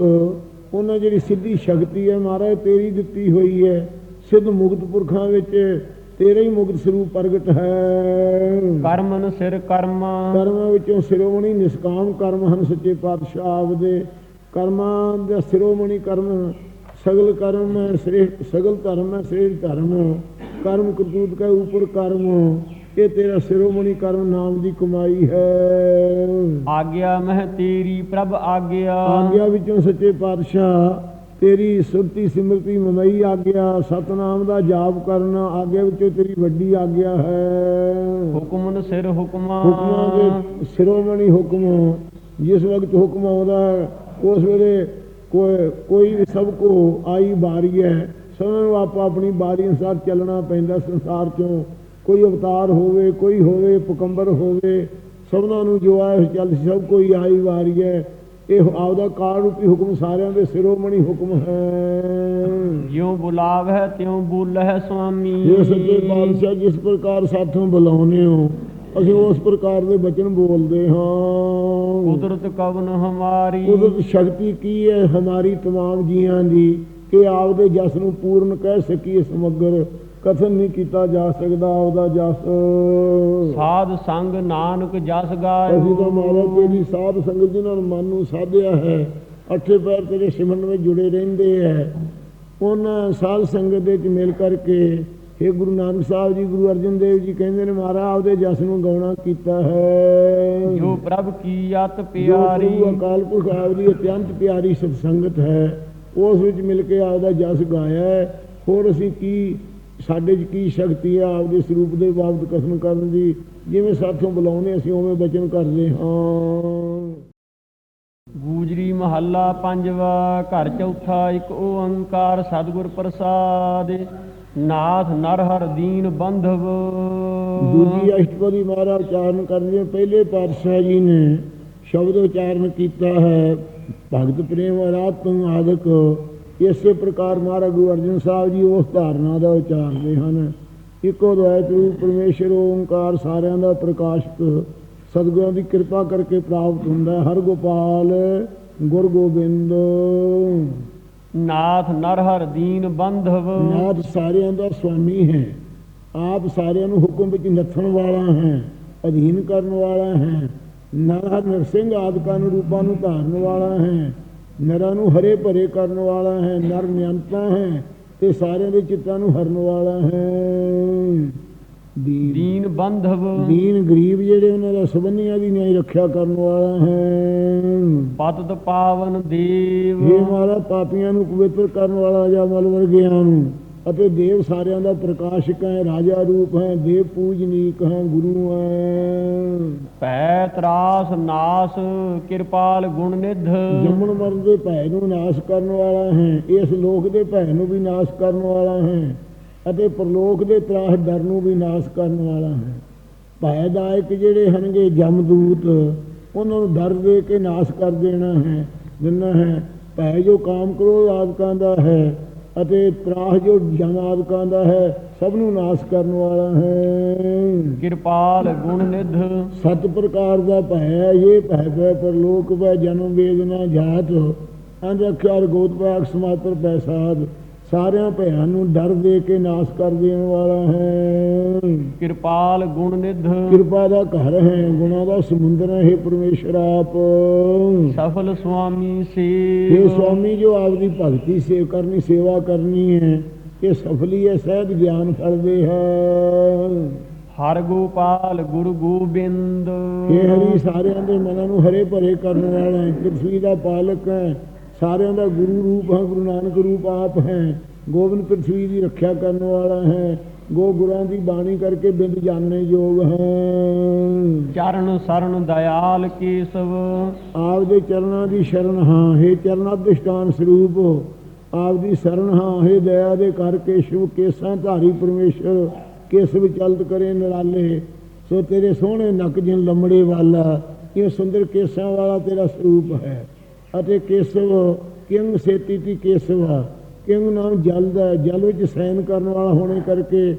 ਉਹਨਾਂ ਜਿਹੜੀ ਸਿੱਧੀ ਸ਼ਕਤੀ ਹੈ ਮਹਾਰਾਜ ਤੇਰੀ ਦਿੱਤੀ ਹੋਈ ਹੈ। ਸਿੱਧ ਮੁਕਤ ਪੁਰਖਾਂ ਵਿੱਚ ਤੇਰਾ ਹੀ ਮੁਕਤ ਸਰੂਪ ਪ੍ਰਗਟ ਹੈ। ਕਰਮਨ ਸਿਰ ਕਰਮ। ਕਰਮਾਂ ਵਿੱਚੋਂ ਸਿਰੋਮਣੀ ਨਿਸਕਾਮ ਕਰਮ ਹਨ ਸੱਚੇ ਪਾਤਸ਼ਾਹ ਆਪਦੇ। ਕਰਮਾਂ ਦਾ ਸਿਰੋਮਣੀ ਕਰਮ ਸਗਲ ਕਰਮ ਹੈ ਸ੍ਰੇਸ਼ਟ ਸਗਲ ਧਰਮ ਹੈ ਸ੍ਰੇਸ਼ਟ ਧਰਮ। ਕਰਮ ਕਰਤੂਤ ਕਾ ਉਪਰ ਕਰਮ। ਇਹ ਤੇਰਾ ਸਿਰੋਮਣੀ ਕਰਮ ਨਾਮ ਦੀ ਕਮਾਈ ਹੈ। ਆਗਿਆ ਮਹਿ ਤੇਰੀ ਪ੍ਰਭ ਆਗਿਆ। ਆਗਿਆ ਵਿੱਚੋਂ ਸੱਚੇ ਪਾਤਸ਼ਾਹ ਤੇਰੀ ਸੁਰਤੀ ਸਿਮਰਤੀ ਮਮਈ ਆਗਿਆ। ਸਤਨਾਮ ਦਾ ਜਾਪ ਕਰਨਾ ਆਗਿਆ ਵਿੱਚੋਂ ਤੇਰੀ ਵੱਡੀ ਆਗਿਆ ਹੈ। ਹੁਕਮਨ ਸਿਰ ਹੁਕਮਾ। ਹੁਕਮਾਂ ਦੇ ਸਿਰੋਮਣੀ ਹੁਕਮ ਜਿਸ ਵਕਤ ਹੁਕਮ ਆਉਂਦਾ ਉਸ ਵੇਲੇ ਕੋਈ ਕੋਈ ਵੀ ਸਭ ਕੋ ਆਈ ਬਾਰੀ ਹੈ ਸਭਨਾਂ ਨੂੰ ਆਪੋ ਆਪਣੀ ਬਾਰੀ ਅਨੁਸਾਰ ਚੱਲਣਾ ਪੈਂਦਾ ਸੰਸਾਰ ਚੋਂ। ਕੋਈ ਅਵਤਾਰ ਹੋਵੇ ਕੋਈ ਹੋਵੇ ਪਕੰਬਰ ਹੋਵੇ ਸਭਨਾਂ ਨੂੰ ਜੋ ਆਇਆ ਚੱਲ ਸਭ ਕੋਈ ਆਈ ਵਾਰੀ ਹੈ। ਇਹ ਆਪਦਾ ਕਾਲ ਰੂਪੀ ਹੁਕਮ ਸਾਰਿਆਂ ਦੇ ਸਿਰੋਮਣੀ ਹੁਕਮ ਹੈ। ਜਿਉ ਬੁਲਾਵ ਹੈ ਤਿਉ ਬੁਲ ਹੈ ਸੁਆਮੀ ਇਹ ਸੱਚੇ ਪਾਤਸ਼ਾਹ ਜਿਸ ਪ੍ਰਕਾਰ ਸਾਥੋਂ ਬੁਲਾਉਨੇ ਹੋ ਅਸੀਂ ਉਸ ਪ੍ਰਕਾਰ ਦੇ ਬਚਨ ਬੋਲਦੇ ਹਾਂ। ਕੁਦਰਤ ਕਵਨ ਹਮਾਰੀ। ਕੁਦਰਤ ਸ਼ਕਤੀ ਕੀ ਹੈ? ਹਮਾਰੀ ਤਮਾਮ ਜੀਆਂ ਦੀ ਕਿ ਆਪਦੇ ਜਸ ਨੂੰ ਪੂਰਨ ਕਹਿ ਸਕੀਏ ਸਮਗਰ। ਕਥਨ ਨਹੀਂ ਕੀਤਾ ਜਾ ਸਕਦਾ ਉਹਦਾ ਜਸ। ਸਾਧ ਸੰਗ ਨਾਨਕ ਜਸ ਗਾਇ ਅਸੀਂ ਤਾਂ ਮਾਲਕ ਤੇਰੀ ਸਾਧ ਸੰਗ ਜਿਨ੍ਹਾਂ ਨੂੰ ਮਨ ਨੂੰ ਸਾਧਿਆ ਹੈ ਅੱਠੇ ਪੈਰ ਤੇਰੇ ਸਿਮਨ ਵਿੱਚ ਜੁੜੇ ਰਹਿੰਦੇ ਹੈ ਉਹਨਾਂ ਸਾਧ ਸੰਗਤ ਵਿੱਚ ਮਿਲ ਕਰਕੇ हे ਗੁਰੂ ਨਾਨਕ ਸਾਹਿਬ ਜੀ ਗੁਰੂ ਅਰਜਨ ਦੇਵ ਜੀ ਕਹਿੰਦੇ ਨੇ ਮਹਾਰਾ ਆਪਦੇ ਜਸ ਨੂੰ ਗਾਉਣਾ ਕੀਤਾ ਹੈ। ਜੋ ਪ੍ਰਭ ਕੀ ਅਤ ਜੋ ਪਿਆਰੀ ਪ੍ਰਭੂ ਅਕਾਲ ਪੁਰਖ ਆਪ ਦੀ ਅਤਿਅੰਤ ਪਿਆਰੀ ਸਤ ਸੰਗਤ ਹੈ ਉਸ ਵਿੱਚ ਮਿਲ ਕੇ ਆਪਦਾ ਜਸ ਗਾਇਆ ਹੈ। ਹੋਰ ਅਸੀਂ ਕੀ ਸਾਡੇ 'ਚ ਕੀ ਸ਼ਕਤੀ ਹੈ ਆਪਦੇ ਸਰੂਪ ਦੇ ਬਾਬਤ ਕਥਨ ਕਰਨ ਦੀ? ਜਿਵੇਂ ਸਾਥੋਂ ਬੁਲਾਉਨੇ ਅਸੀਂ ਉਵੇਂ ਬਚਨ ਕਰਦੇ ਹਾਂ। ਗੂਜਰੀ ਮਹੱਲਾ ਪੰਜਵਾ ਘਰ ਚੌਥਾ ਇੱਕ ਓੰਕਾਰ ਸਤਿਗੁਰ ਪ੍ਰਸਾਦ। ਨਾਥ ਨਰ ਦੀਨ ਬੰਧਵ। ਦੂਜੀ ਅਸ਼ਟਪਦੀ ਮਹਾਰਾਜ ਉਚਾਰਨ ਕਰਦੇ ਪਹਿਲੇ ਪਾਤਸ਼ਾਹ ਜੀ ਨੇ ਸ਼ਬਦ ਉਚਾਰਨ ਕੀਤਾ ਹੈ, ਭਗਤ ਪ੍ਰੇਮ ਆਰਾਤਮ ਆਦਿਕ। ਇਸੇ ਪ੍ਰਕਾਰ ਮਹਾਰਾਜ ਗੁਰੂ ਅਰਜਨ ਸਾਹਿਬ ਜੀ ਉਸ ਧਾਰਨਾ ਦਾ ਉਚਾਰਦੇ ਹਨ। ਇੱਕੋ ਦਇਤ ਰੂਪ ਪਰਮੇਸ਼ਰ ਓੰਕਾਰ ਸਾਰਿਆਂ ਦਾ ਪ੍ਰਕਾਸ਼ਕ ਸਤਿਗੁਰਾਂ ਦੀ ਕਿਰਪਾ ਕਰਕੇ ਪ੍ਰਾਪਤ ਹੁੰਦਾ ਹੈ। ਹਰ ਗੋਪਾਲ ਗੁਰ ਗੋਬਿੰਦ ਨਾਥ ਨਰ ਦੀਨ ਬੰਧਵ। ਨਾਥ ਸਾਰਿਆਂ ਦਾ ਸੁਆਮੀ ਹੈ। ਆਪ ਸਾਰਿਆਂ ਨੂੰ ਹੁਕਮ ਵਿੱਚ ਨੱਥਣ ਵਾਲਾ ਹੈ, ਅਧੀਨ ਕਰਨ ਵਾਲਾ ਹੈ। ਨਰ ਨਰਸਿੰਘ ਆਦਿਕਾਂ ਨੂੰ ਰੂਪਾਂ ਨੂੰ ਧਾਰਨ ਵਾਲਾ ਹੈ। ਨਰਾਂ ਨੂੰ ਹਰੇ ਭਰੇ ਕਰਨ ਵਾਲਾ ਹੈ। ਨਰ ਨਿਯੰਤਾ ਹੈ ਤੇ ਸਾਰਿਆਂ ਦੇ ਚਿੱਤਾਂ ਨੂੰ ਹਰਨ ਵਾਲਾ ਹੈ। ਦੀਨ ਬੰਧਵ। ਦੀਨ ਗਰੀਬ ਜਿਹੜੇ ਉਹਨਾਂ ਦਾ ਸਬੰਧੀਆਂ ਦੀ ਨਿਆਂ ਰੱਖਿਆ ਕਰਨ ਵਾਲਾ ਹੈ। ਪਤਤ ਪਾਵਨ ਦੇਵ। ਇਹ ਮਾਰਾ ਪਾਪੀਆਂ ਨੂੰ ਪਵਿੱਤਰ ਕਰਨ ਵਾਲਾ ਜਾਂ ਮਲ ਵਰਗਿਆਂ ਨੂੰ। ਅਤੇ ਦੇਵ ਸਾਰਿਆਂ ਦਾ ਪ੍ਰਕਾਸ਼ਕ ਹੈ ਰਾਜਾ ਰੂਪ ਹੈ ਦੇਵ ਪੂਜਨੀਕ ਹੈ ਗੁਰੂ ਹੈ। ਭੈ ਤਰਾਸ ਨਾਸ ਕਿਰਪਾਲ ਗੁਣ ਨਿਧ। ਜੰਮਣ ਮਰਨ ਦੇ ਭੈ ਨੂੰ ਨਾਸ਼ ਕਰਨ ਵਾਲਾ ਹੈ। ਇਸ ਲੋਕ ਦੇ ਭੈ ਨੂੰ ਵੀ ਨਾਸ਼ ਕਰਨ ਵਾਲਾ ਹੈ। ਅਤੇ ਪਰਲੋਕ ਦੇ ਤਰਾਹ ਡਰ ਨੂੰ ਵੀ ਨਾਸ਼ ਕਰਨ ਵਾਲਾ ਹੈ। ਭੈਦਾਇਕ ਜਿਹੜੇ ਹਨਗੇ ਜਮਦੂਤ ਉਹਨਾਂ ਨੂੰ ਡਰ ਦੇ ਕੇ ਨਾਸ਼ ਕਰ ਦੇਣਾ ਹੈ ਜਿੰਨਾ ਹੈ। ਭੈ ਜੋ ਕਾਮ ਕ੍ਰੋਧ ਆਦਿਕਾਂ ਦਾ ਹੈ ਅਤੇ ਤਰਾਹ ਜੋ ਜਮ ਆਦਿਕਾਂ ਦਾ ਹੈ ਸਭ ਨੂੰ ਨਾਸ਼ ਕਰਨ ਵਾਲਾ ਹੈ। ਕਿਰਪਾਲ ਗੁਣ ਨਿਧ। ਸਤ ਪ੍ਰਕਾਰ ਦਾ ਭੈ ਹੈ ਇਹ ਭੈ ਪੈ ਪਰਲੋਕ ਪੈ ਜਨਮ ਵੇਦਨਾ ਜਾਤ। ਅੰਧ ਅਖਿਆਰ ਗੋਤ ਸਮਾਤਰ ਪੈਸਾਦ ਸਾਰਿਆਂ ਭੈਆਂ ਨੂੰ ਡਰ ਦੇ ਕੇ ਨਾਸ਼ ਕਰ ਦੇਣ ਵਾਲਾ ਹੈ। ਕਿਰਪਾਲ ਗੁਣ ਨਿਧ। ਕਿਰਪਾ ਦਾ ਘਰ ਹੈ ਗੁਣਾ ਦਾ ਸਮੁੰਦਰ ਹੈ ਪਰਮੇਸ਼ਰ ਆਪ। ਸਫਲ ਸੁਆਮੀ ਇਹ ਸੇਵ ਸਵਾਮੀ ਜੋ ਆਪਦੀ ਭਗਤੀ ਸੇਵ ਕਰਨੀ ਸੇਵਾ ਕਰਨੀ ਹੈ ਇਹ ਸਫਲੀ ਹੈ ਸਹਿਜ ਗਿਆਨ ਫਲਦੇ ਹੈ। ਹਰ ਗੋਪਾਲ ਗੁਰੂ ਗੋਬਿੰਦ। ਇਹ ਹਰੀ ਸਾਰਿਆਂ ਦੇ ਮਨਾਂ ਨੂੰ ਹਰੇ ਭਰੇ ਕਰਨ ਵਾਲਾ ਹੈ ਪ੍ਰਿਥਵੀ ਦਾ ਪਾਲਕ ਹੈ ਸਾਰਿਆਂ ਦਾ ਗੁਰੂ ਰੂਪ ਹੈ ਗੁਰੂ ਨਾਨਕ ਰੂਪ ਆਪ ਹੈ। ਗੋਬਿੰਦ ਪ੍ਰਿਥਵੀ ਦੀ ਰੱਖਿਆ ਕਰਨ ਵਾਲਾ ਹੈ। ਗੋ ਗੁਰਾਂ ਦੀ ਬਾਣੀ ਕਰਕੇ ਬਿੰਦ ਜਾਣਨੇ ਯੋਗ ਹੈ। ਚਰਨ ਸਰਨ ਦਇਆਲ ਕੇਸਵ। ਆਪ ਦੇ ਚਰਨਾਂ ਦੀ ਸ਼ਰਨ ਹਾਂ हे ਚਰਨ ਅਧਿਸ਼ਟਾਨ ਸਰੂਪ। ਆਪ ਦੀ ਸ਼ਰਨ ਹਾਂ हे ਦਇਆ ਦੇ ਕਰ ਕੇਸ਼ਵ ਕੇਸਾਂ ਧਾਰੀ ਪਰਮੇਸ਼ਰ। ਕੇਸਵ ਚਲਤ ਕਰੇ ਨਿਰਾਲੇ। ਸੋ ਤੇਰੇ ਸੋਹਣੇ ਨੱਕ ਜਿਨ ਲੰਮੜੇ ਵਾਲਾ ਇਹ ਸੁੰਦਰ ਕੇਸਾਂ ਵਾਲਾ ਤੇਰਾ ਸਰੂਪ ਹੈ। ਅਤੇ ਕੇਸਵ ਕਿੰਗ ਸੇਤੀ ਤੀ ਕੇਸਵਾ ਕਿੰਗ ਨਾਮ ਜਲ ਦਾ ਜਲ ਵਿੱਚ ਸੈਨ ਕਰਨ ਵਾਲਾ ਹੋਣੇ ਕਰਕੇ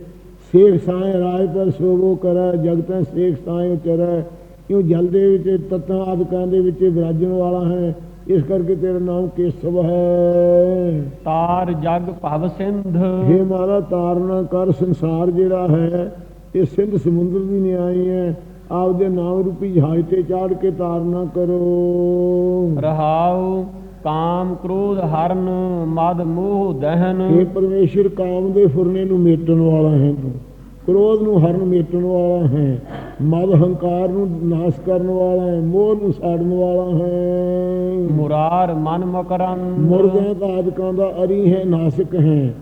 ਸੇਖ ਸਾਏ ਰਾਜ ਪਰ ਸੋਵੋ ਕਰੈ ਜਗਤਾਂ ਸੇਖ ਸਾਏ ਉਚਰੈ। ਕਿਉਂ ਜਲ ਦੇ ਵਿੱਚ ਤਤਾਂ ਆਦਿਕਾਂ ਦੇ ਵਿੱਚ ਵਿਰਾਜਣ ਵਾਲਾ ਹੈ। ਇਸ ਕਰਕੇ ਤੇਰਾ ਨਾਮ ਕੇਸਵ ਹੈ। ਤਾਰ ਜਗ ਭਵ ਸਿੰਧ। हे ਮਾਰਾ ਤਾਰਨਾ ਕਰ ਸੰਸਾਰ ਜਿਹੜਾ ਹੈ। ਇਹ ਸਿੰਧ ਸਮੁੰਦਰ ਦੀ ਨਿਆਈ ਹੈ। ਆਪਦੇ ਨਾਮ ਰੂਪੀ ਜਹਾਜ਼ ਤੇ ਚਾੜ ਕੇ ਤਾਰਨਾ ਕਰੋ। ਰਹਾਉ ਕਾਮ ਕ੍ਰੋਧ ਹਰਨ ਮਦ ਮੋਹ ਦਹਨ। ਇਹ ਪਰਮੇਸ਼ਰ ਕਾਮ ਦੇ ਫੁਰਨੇ ਨੂੰ ਮੇਟਣ ਵਾਲਾ ਹੈ ਤੂੰ। ਕ੍ਰੋਧ ਨੂੰ ਹਰਨ ਮੇਟਣ ਵਾਲਾ ਹੈ। ਮਦ ਹੰਕਾਰ ਨੂੰ ਨਾਸ਼ ਕਰਨ ਵਾਲਾ ਹੈ। ਮੋਹ ਨੂੰ ਸਾੜਨ ਵਾਲਾ ਹੈ। ਮੁਰਾਰ ਮਨ ਮਕਰੰਦ। ਮੁਰਦਿਆਂ ਦਾ ਆਦਿਕਾਂ ਦਾ ਅਰੀ ਹੈ ਨਾਸਿਕ ਹੈ।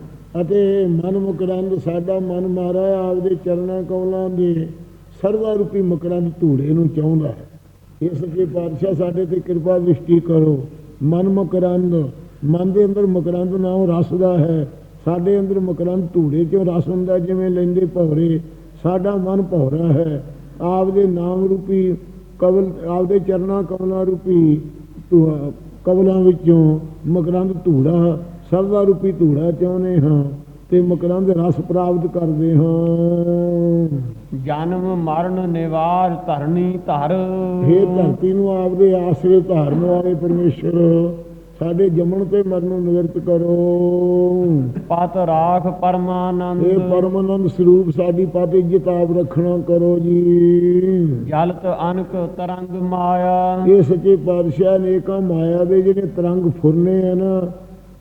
ਅਤੇ ਮਨ ਮਕਰੰਦ ਸਾਡਾ ਮਨ ਮਾਰਾ ਆਪਦੇ ਚਰਨਾਂ ਕੌਲਾਂ ਦੇ। ਸਰਵਾ ਰੂਪੀ ਮਕਰੰਦ ਧੂੜੇ ਨੂੰ ਚਾਹੁੰਦਾ ਹੈ। ਇਸ ਕੇ ਪਾਤਸ਼ਾਹ ਸਾਡੇ ਤੇ ਕਿਰਪਾ ਦ੍ਰਿਸ਼ਟੀ ਕਰੋ। ਮਨ ਮਕਰੰਦ, ਮਨ ਦੇ ਅੰਦਰ ਮਕਰੰਦ ਨਾਮ ਰਸ ਦਾ ਹੈ। ਸਾਡੇ ਅੰਦਰ ਮਕਰੰਦ ਧੂੜੇ ਚੋਂ ਰਸ ਹੁੰਦਾ ਜਿਵੇਂ ਲੈਂਦੇ ਭੌਰੇ। ਸਾਡਾ ਮਨ ਭੌਰਾ ਹੈ। ਆਪ ਦੇ ਨਾਮ ਰੂਪੀ ਕਵਲ, ਆਪਦੇ ਚਰਨਾਂ ਕਮਲਾਂ ਰੂਪੀ ਧੂਆ- ਕਵਲਾਂ ਵਿੱਚੋਂ ਮਕਰੰਦ ਧੂੜਾ ਸਰਵਾ ਰੂਪੀ ਧੂੜਾ ਚਾਹੁੰਦੇ ਹਾਂ। ਤੇ ਮਕਰੰਦ ਰਸ ਪ੍ਰਾਪਤ ਕਰਦੇ ਹਾਂ। ਜਨਮ ਮਰਨ ਨਿਵਾਰ ਧਰਨੀ ਧਰ। हे ਧਰਤੀ ਨੂੰ ਆਪਦੇ ਆਸਰੇ ਧਾਰਨ ਵਾਲੇ ਪਰਮੇਸ਼ਰ ਸਾਡੇ ਜੰਮਣ ਤੇ ਮਰਨ ਨੂੰ ਨਿਵਰਤ ਕਰੋ। ਪਤ ਰਾਖ ਪਰਮਾਨੰਦ। ਇਹ ਪਰਮਾਨੰਦ ਸਰੂਪ ਸਾਡੀ ਪਤ ਇੱਜ਼ਤ ਆਪ ਰੱਖਣਾ ਕਰੋ ਜੀ। ਜਲਤ ਅਨਕ ਤਰੰਗ ਮਾਇਆ। ਇਹ ਸੱਚੇ ਪਾਤਸ਼ਾਹ ਨੇ ਕਾ ਮਾਇਆ ਦੇ ਜਿਹੜੇ ਤਰੰਗ ਫੁਰਨੇ ਆ ਨਾ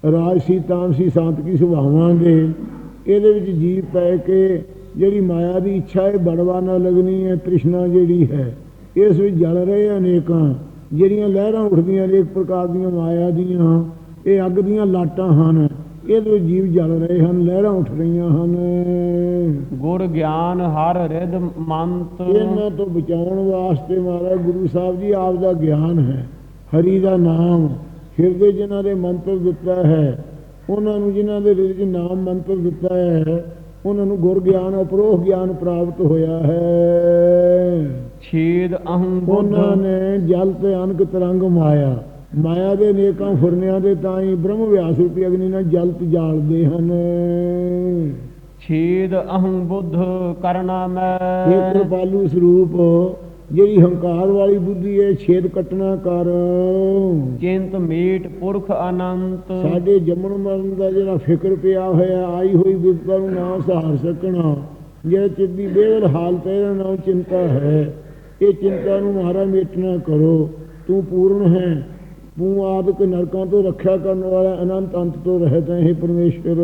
ਰਾਜਸੀ ਤਾਮਸੀ ਸਾਂਤਕੀ ਸੁਭਾਵਾਂ ਦੇ ਇਹਦੇ ਵਿੱਚ ਜੀਵ ਪੈ ਕੇ ਜਿਹੜੀ ਮਾਇਆ ਦੀ ਇੱਛਾ ਹੈ ਬੜਵਾ ਨਾ ਲੱਗਣੀ ਹੈ ਤ੍ਰਿਸ਼ਨਾ ਜਿਹੜੀ ਹੈ ਇਸ ਵਿੱਚ ਜਲ ਰਹੇ ਅਨੇਕਾਂ। ਜਿਹੜੀਆਂ ਲਹਿਰਾਂ ਉੱਠਦੀਆਂ ਨੇ ਇੱਕ ਪ੍ਰਕਾਰ ਦੀਆਂ ਮਾਇਆ ਦੀਆਂ ਇਹ ਅੱਗ ਦੀਆਂ ਲਾਟਾਂ ਹਨ। ਇਹਦੇ ਵਿੱਚ ਜੀਵ ਜਲ ਰਹੇ ਹਨ ਲਹਿਰਾਂ ਉੱਠ ਰਹੀਆਂ ਹਨ। ਗੁਰ ਗਿਆਨ ਹਰ ਰਿਦ ਮੰਤ। ਇਹਨਾਂ ਤੋਂ ਬਚਾਉਣ ਵਾਸਤੇ ਮਹਾਰਾਜ ਗੁਰੂ ਸਾਹਿਬ ਜੀ ਆਪ ਦਾ ਗਿਆਨ ਹੈ ਹਰੀ ਦਾ ਨਾਮ। ਹਿਰਦੇ ਜਿਨ੍ਹਾਂ ਦੇ ਮੰਤਰ ਦਿੱਤਾ ਹੈ ਉਹਨਾਂ ਨੂੰ ਜਿਨ੍ਹਾਂ ਦੇ ਹਿਰਦੇ 'ਚ ਨਾਮ ਮੰਤਰ ਦਿੱਤਾ ਹੈ ਉਹਨਾਂ ਨੂੰ ਗੁਰ ਗਿਆਨ ਅਪਰੋਹ ਗਿਆਨ ਪ੍ਰਾਪਤ ਹੋਇਆ ਹੈ। ਛੇਦ ਅਹੰ ਉਹਨਾਂ ਨੇ ਜਲ ਤੇ ਅਨਕ ਤਰੰਗ ਮਾਇਆ। ਮਾਇਆ ਦੇ ਨੇਕਾਂ ਫੁਰਨਿਆਂ ਦੇ ਤਾਂ ਹੀ ਬ੍ਰਹਮ ਵਿਆਸ ਰੂਪੀ ਅਗਨੀ ਨਾਲ ਜਲ ਤੇ ਜਾਲਦੇ ਹਨ। ਛੇਦ ਅਹੰ ਬੁੱਧ ਕਰਨਾ ਇਹ ਮੈਂ ਕਿਰਪਾਲੂ ਸਰੂਪ ਜਿਹੜੀ ਹੰਕਾਰ ਵਾਲੀ ਬੁੱਧੀ ਹੈ ਛੇਦ ਕੱਟਣਾ ਕਰ। ਚਿੰਤ ਮੀਟ ਪੁਰਖ ਅਨੰਤ। ਸਾਡੇ ਜੰਮਣ ਮਰਨ ਦਾ ਜਿਹੜਾ ਫਿਕਰ ਪਿਆ ਹੋਇਆ ਆਈ ਹੋਈ ਵਿਪਤਾ ਨੂੰ ਨਾ ਸਹਾਰ ਸਕਣਾ। ਜਿਹੜਾ ਚਿੱਤ ਦੀ ਬੇਵਲ ਹਾਲਤ ਹੈ ਇਹਦਾ ਨਾਮ ਚਿੰਤਾ ਹੈ। ਇਹ ਚਿੰਤਾ ਨੂੰ ਮਹਾਰਾ ਮੇਟਣਾ ਕਰੋ। ਤੂੰ ਪੂਰਨ ਹੈ। ਤੂੰ ਆਦਿਕ ਨਰਕਾਂ ਤੋਂ ਰੱਖਿਆ ਕਰਨ ਵਾਲਾ ਅਨੰਤ ਅੰਤ ਤੋਂ ਰਹਿਤ ਹੈ ਪਰਮੇਸ਼ਰ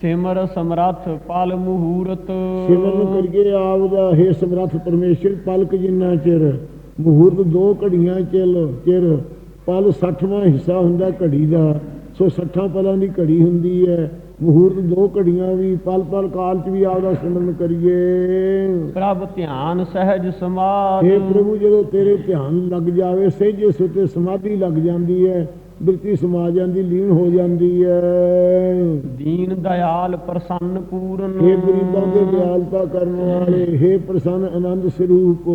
ਸਿਮਰ ਸਮਰੱਥ ਪਲ ਮਹੂਰਤ। ਸਿਮਰਨ ਕਰੀਏ ਆਪ ਦਾ ਹੈ ਸਮਰੱਥ ਪਰਮੇਸ਼ਰ ਪਲਕ ਜਿੰਨਾ ਚਿਰ ਮੁਹੂਰਤ ਦੋ ਘੜੀਆਂ ਚਿਲ ਚਿਰ ਪਲ 60ਵਾਂ ਹਿੱਸਾ ਹੁੰਦਾ ਘੜੀ ਦਾ ਸੋ 60 ਪਲਾਂ ਦੀ ਘੜੀ ਹੁੰਦੀ ਹੈ। ਮਹੂਰਤ ਦੋ ਘੜੀਆਂ ਵੀ ਪਲ ਪਲ ਕਾਲ ਚ ਵੀ ਆਪਦਾ ਸਿਮਰਨ ਕਰੀਏ। ਪ੍ਰਭ ਧਿਆਨ ਸਹਿਜ ਸਮਾਧ ਇਹ ਪ੍ਰਭੂ ਜਦੋਂ ਤੇਰੇ ਧਿਆਨ ਲੱਗ ਜਾਵੇ ਸਹਿਜੇ ਸੁਤੇ ਸਮਾਧੀ ਲੱਗ ਜਾਂਦੀ ਹੈ ਬਿਰਤੀ ਸਮਾ ਜਾਂਦੀ ਲੀਨ ਹੋ ਜਾਂਦੀ ਹੈ। ਦੀਨ ਦਇਆਲ ਪ੍ਰਸੰਨ ਪੂਰਨ। ਇਹ ਗਰੀਬਾਂ ਦੇ ਦਿਆਲਤਾ ਕਰਨ ਵਾਲੇ ਹੈ ਪ੍ਰਸੰਨ ਆਨੰਦ ਸਰੂਪ